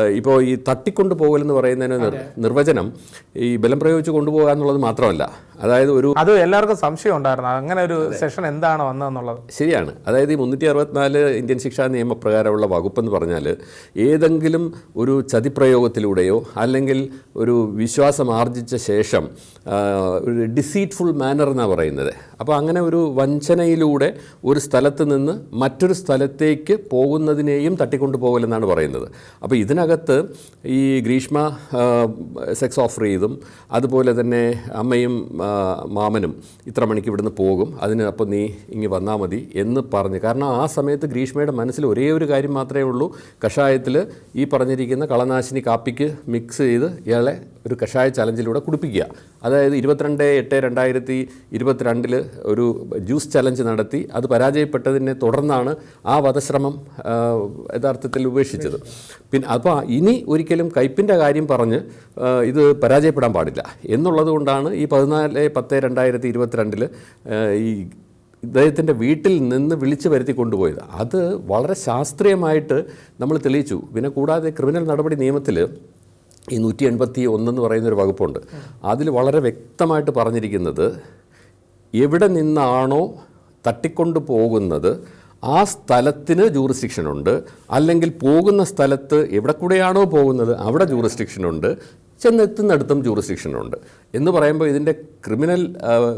ഇപ്പോൾ ഈ തട്ടിക്കൊണ്ടു പോകലെന്ന് പറയുന്നതിന് നിർ- നിർവചനം ഈ ബലം പ്രയോഗിച്ച് കൊണ്ടുപോകുക എന്നുള്ളത് മാത്രമല്ല. അതായത് ഒരു അത് എല്ലാവർക്കും സംശയം ഉണ്ടായിരുന്നു. അങ്ങനെ ഒരു സെഷൻ എന്താണ് വന്നതെന്നുള്ളത് ശരിയാണ്. അതായത് ഈ മുന്നൂറ്റി അറുപത്തിനാല് ഇന്ത്യൻ ശിക്ഷാ നിയമപ്രകാരമുള്ള വകുപ്പെന്ന് പറഞ്ഞാൽ ഏതെങ്കിലും ഒരു ചതിപ്രയോഗത്തിലൂടെയോ അല്ലെങ്കിൽ ഒരു വിശ്വാസം ആർജിച്ച ശേഷം ഒരു ഡിസീറ്റ്ഫുൾ മാനർ എന്നാണ് പറയുന്നത്. അപ്പോൾ അങ്ങനെ ഒരു വഞ്ചനയിലൂടെ ഒരു സ്ഥലത്ത് നിന്ന് മറ്റൊരു സ്ഥലത്തേക്ക് പോകുന്നതിനെയും തട്ടിക്കൊണ്ടു പോകലെന്നാണ് പറയുന്നത്. അപ്പോൾ ഇതിനകത്ത് ഈ ഗ്രീഷ്മ സെക്സ് ഓഫർ ചെയ്തും അതുപോലെ തന്നെ അമ്മയും മാമനും ഇത്ര മണിക്ക് ഇവിടുന്ന് പോകും. അതിന് അപ്പോൾ നീ ഇങ്ങ് വന്നാൽ മതി എന്ന് പറഞ്ഞ്. കാരണം ആ സമയത്ത് ഗ്രീഷ്മയുടെ മനസ്സിൽ ഒരേ ഒരു കാര്യം മാത്രമേ ഉള്ളൂ. കഷായത്തിൽ ഈ പറഞ്ഞിരിക്കുന്ന കളനാശിനി കാപ്പിക്ക് മിക്സ് ചെയ്ത് ഇയാളെ ഒരു കഷായ ചലഞ്ചിലൂടെ കുടിപ്പിക്കുക. അതായത് ഇരുപത്തിരണ്ട് എട്ട് രണ്ടായിരത്തി ഇരുപത്തിരണ്ടിൽ ഒരു ജ്യൂസ് ചലഞ്ച് നടത്തി അത് പരാജയപ്പെട്ടതിനെ തുടർന്നാണ് ആ വധശ്രമം യഥാർത്ഥത്തിൽ ഉപേക്ഷിച്ചത്. പിന്നെ അപ്പോൾ ഇനി ഒരിക്കലും കയ്പിന്റെ കാര്യം പറഞ്ഞ് ഇത് പരാജയപ്പെടാൻ പാടില്ല. എന്നുള്ളത് കൊണ്ടാണ് ഈ പതിനാല് പത്ത് രണ്ടായിരത്തി ഇരുപത്തിരണ്ടിൽ ഈ ഇദ്ദേഹത്തിന്റെ വീട്ടിൽ നിന്ന് വിളിച്ചു വരുത്തി കൊണ്ടുപോയത്. അത് വളരെ ശാസ്ത്രീയമായിട്ട് നമ്മൾ തെളിയിച്ചു. പിന്നെ കൂടാതെ ക്രിമിനൽ നടപടി നിയമത്തിൽ ഈ നൂറ്റി എൺപത്തി ഒന്നെന്ന് പറയുന്നൊരു വകുപ്പുണ്ട്. അതിൽ വളരെ വ്യക്തമായിട്ട് പറഞ്ഞിരിക്കുന്നത് എവിടെ നിന്നാണോ തട്ടിക്കൊണ്ടു പോകുന്നത് ആ സ്ഥലത്തിന് ജൂറിസ്ഡിക്ഷൻ ഉണ്ട്. അല്ലെങ്കിൽ പോകുന്ന സ്ഥലത്ത് എവിടെ കൂടെയാണോ പോകുന്നത് അവിടെ ജൂറിസ്ഡിക്ഷൻ ഉണ്ട്. ചെന്നെത്തുന്നിടത്തും ജൂറിസ്ഡിക്ഷനുണ്ട് എന്ന് പറയുമ്പോൾ ഇതിന്റെ ക്രിമിനൽ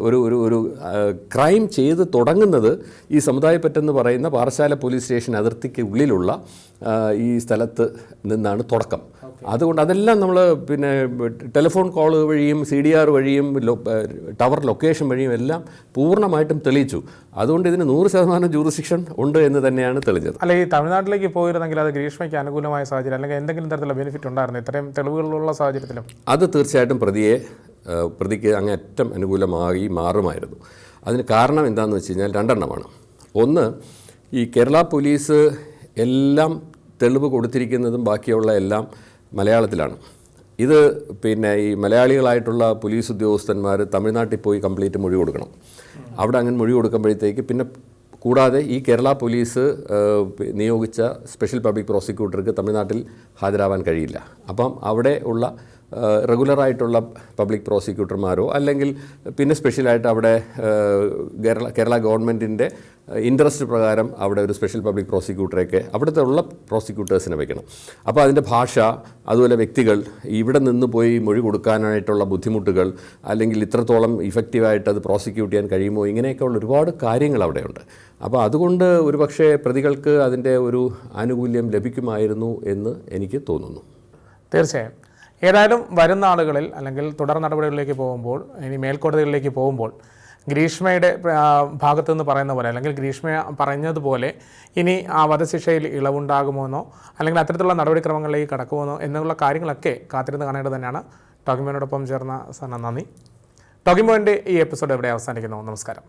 ഒരു ഒരു ഒരു ക്രൈം ചെയ്ത് തുടങ്ങുന്നത് ഈ സമുദായപ്പറ്റെന്ന് പറയുന്ന പാറശാല പോലീസ് സ്റ്റേഷൻ അതിർത്തിക്ക് ഉള്ളിലുള്ള ഈ സ്ഥലത്ത് നിന്നാണ് തുടക്കം. അതുകൊണ്ട് അതെല്ലാം നമ്മൾ പിന്നെ ടെലിഫോൺ കോൾ വഴിയും സി ഡി ആർ വഴിയും ടവർ ലൊക്കേഷൻ വഴിയും എല്ലാം പൂർണമായിട്ടും തെളിയിച്ചു. അതുകൊണ്ട് ഇതിന് നൂറ് ശതമാനം ജൂറിസ്ഡിക്ഷൻ ഉണ്ട് എന്ന് തന്നെയാണ് തെളിഞ്ഞത്. അല്ല ഈ തമിഴ്നാട്ടിലേക്ക് പോയിരുന്നെങ്കിൽ അത് ഗ്രീഷ്മയ്ക്ക് അനുകൂലമായ സാഹചര്യം അല്ലെങ്കിൽ എന്തെങ്കിലും തരത്തിലുള്ള ബെനിഫിറ്റ് ഉണ്ടായിരുന്നു? ഇത്രയും തെളിവുകളുള്ള സാഹചര്യത്തിലും അത് തീർച്ചയായിട്ടും പ്രതിയെ പ്രതിക്ക് അങ്ങേറ്റം അനുകൂലമായി മാറുമായിരുന്നു. അതിന് കാരണം എന്താണെന്ന് വെച്ച് കഴിഞ്ഞാൽ രണ്ടെണ്ണമാണ്. ഒന്ന് ഈ കേരള പോലീസ് എല്ലാം തെളിവ് കൊടുത്തിരിക്കുന്നതും ബാക്കിയുള്ള എല്ലാം മലയാളത്തിലാണ്. ഇത് പിന്നെ ഈ മലയാളികളായിട്ടുള്ള പോലീസ് ഉദ്യോഗസ്ഥന്മാർ തമിഴ്നാട്ടിൽ പോയി കംപ്ലീറ്റ് മൊഴി കൊടുക്കണം. അവിടെ അങ്ങനെ മൊഴി കൊടുക്കുമ്പോഴത്തേക്ക് പിന്നെ കൂടാതെ ഈ കേരള പോലീസ് നിയോഗിച്ച സ്പെഷ്യൽ പബ്ലിക് പ്രോസിക്യൂട്ടർക്ക് തമിഴ്നാട്ടിൽ ഹാജരാവാൻ കഴിയില്ല. അപ്പം അവിടെ ഉള്ള റെഗുലറായിട്ടുള്ള പബ്ലിക് പ്രോസിക്യൂട്ടർമാരോ അല്ലെങ്കിൽ പിന്നെ സ്പെഷ്യലായിട്ട് അവിടെ കേരള കേരള ഗവൺമെന്റിന്റെ ഇൻട്രസ്റ്റ് പ്രകാരം അവിടെ ഒരു സ്പെഷ്യൽ പബ്ലിക് പ്രോസിക്യൂട്ടറെയൊക്കെ അവിടുത്തെ ഉള്ള പ്രോസിക്യൂട്ടേഴ്സിനെ വെക്കണം. അപ്പോൾ അതിന്റെ ഭാഷ അതുപോലെ വ്യക്തികൾ ഇവിടെ നിന്ന് പോയി മൊഴി കൊടുക്കാനായിട്ടുള്ള ബുദ്ധിമുട്ടുകൾ അല്ലെങ്കിൽ ഇത്രത്തോളം ഇഫക്റ്റീവായിട്ട് അത് പ്രോസിക്യൂട്ട് ചെയ്യാൻ കഴിയുമോ ഇങ്ങനെയൊക്കെയുള്ള ഒരുപാട് കാര്യങ്ങൾ അവിടെയുണ്ട്. അപ്പോൾ അതുകൊണ്ട് ഒരുപക്ഷെ പ്രതികൾക്ക് അതിന്റെ ഒരു ആനുകൂല്യം ലഭിക്കുമായിരുന്നു എന്ന് എനിക്ക് തോന്നുന്നു. തീർച്ചയായും. ഏതായാലും വരുന്ന ആളുകളിൽ അല്ലെങ്കിൽ തുടർ നടപടികളിലേക്ക് പോകുമ്പോൾ ഇനി മേൽക്കോടതികളിലേക്ക് പോകുമ്പോൾ ഗ്രീഷ്മയുടെ ഭാഗത്തു നിന്ന് പറയുന്ന പോലെ അല്ലെങ്കിൽ ഗ്രീഷ്മ പറഞ്ഞതുപോലെ ഇനി ആ വധശിക്ഷയിൽ ഇളവുണ്ടാകുമോന്നോ അല്ലെങ്കിൽ അത്തരത്തിലുള്ള നടപടിക്രമങ്ങളിലേക്ക് കടക്കുമോന്നോ എന്നുള്ള കാര്യങ്ങളൊക്കെ കാത്തിരുന്ന് കാണേണ്ടത് തന്നെയാണ്. ടോക്കിമോനോടൊപ്പം ചേർന്ന സന നന്ദി. ടോക്കിമോന്റെ ഈ എപ്പിസോഡ് ഇവിടെ അവസാനിക്കുന്നു. നമസ്കാരം.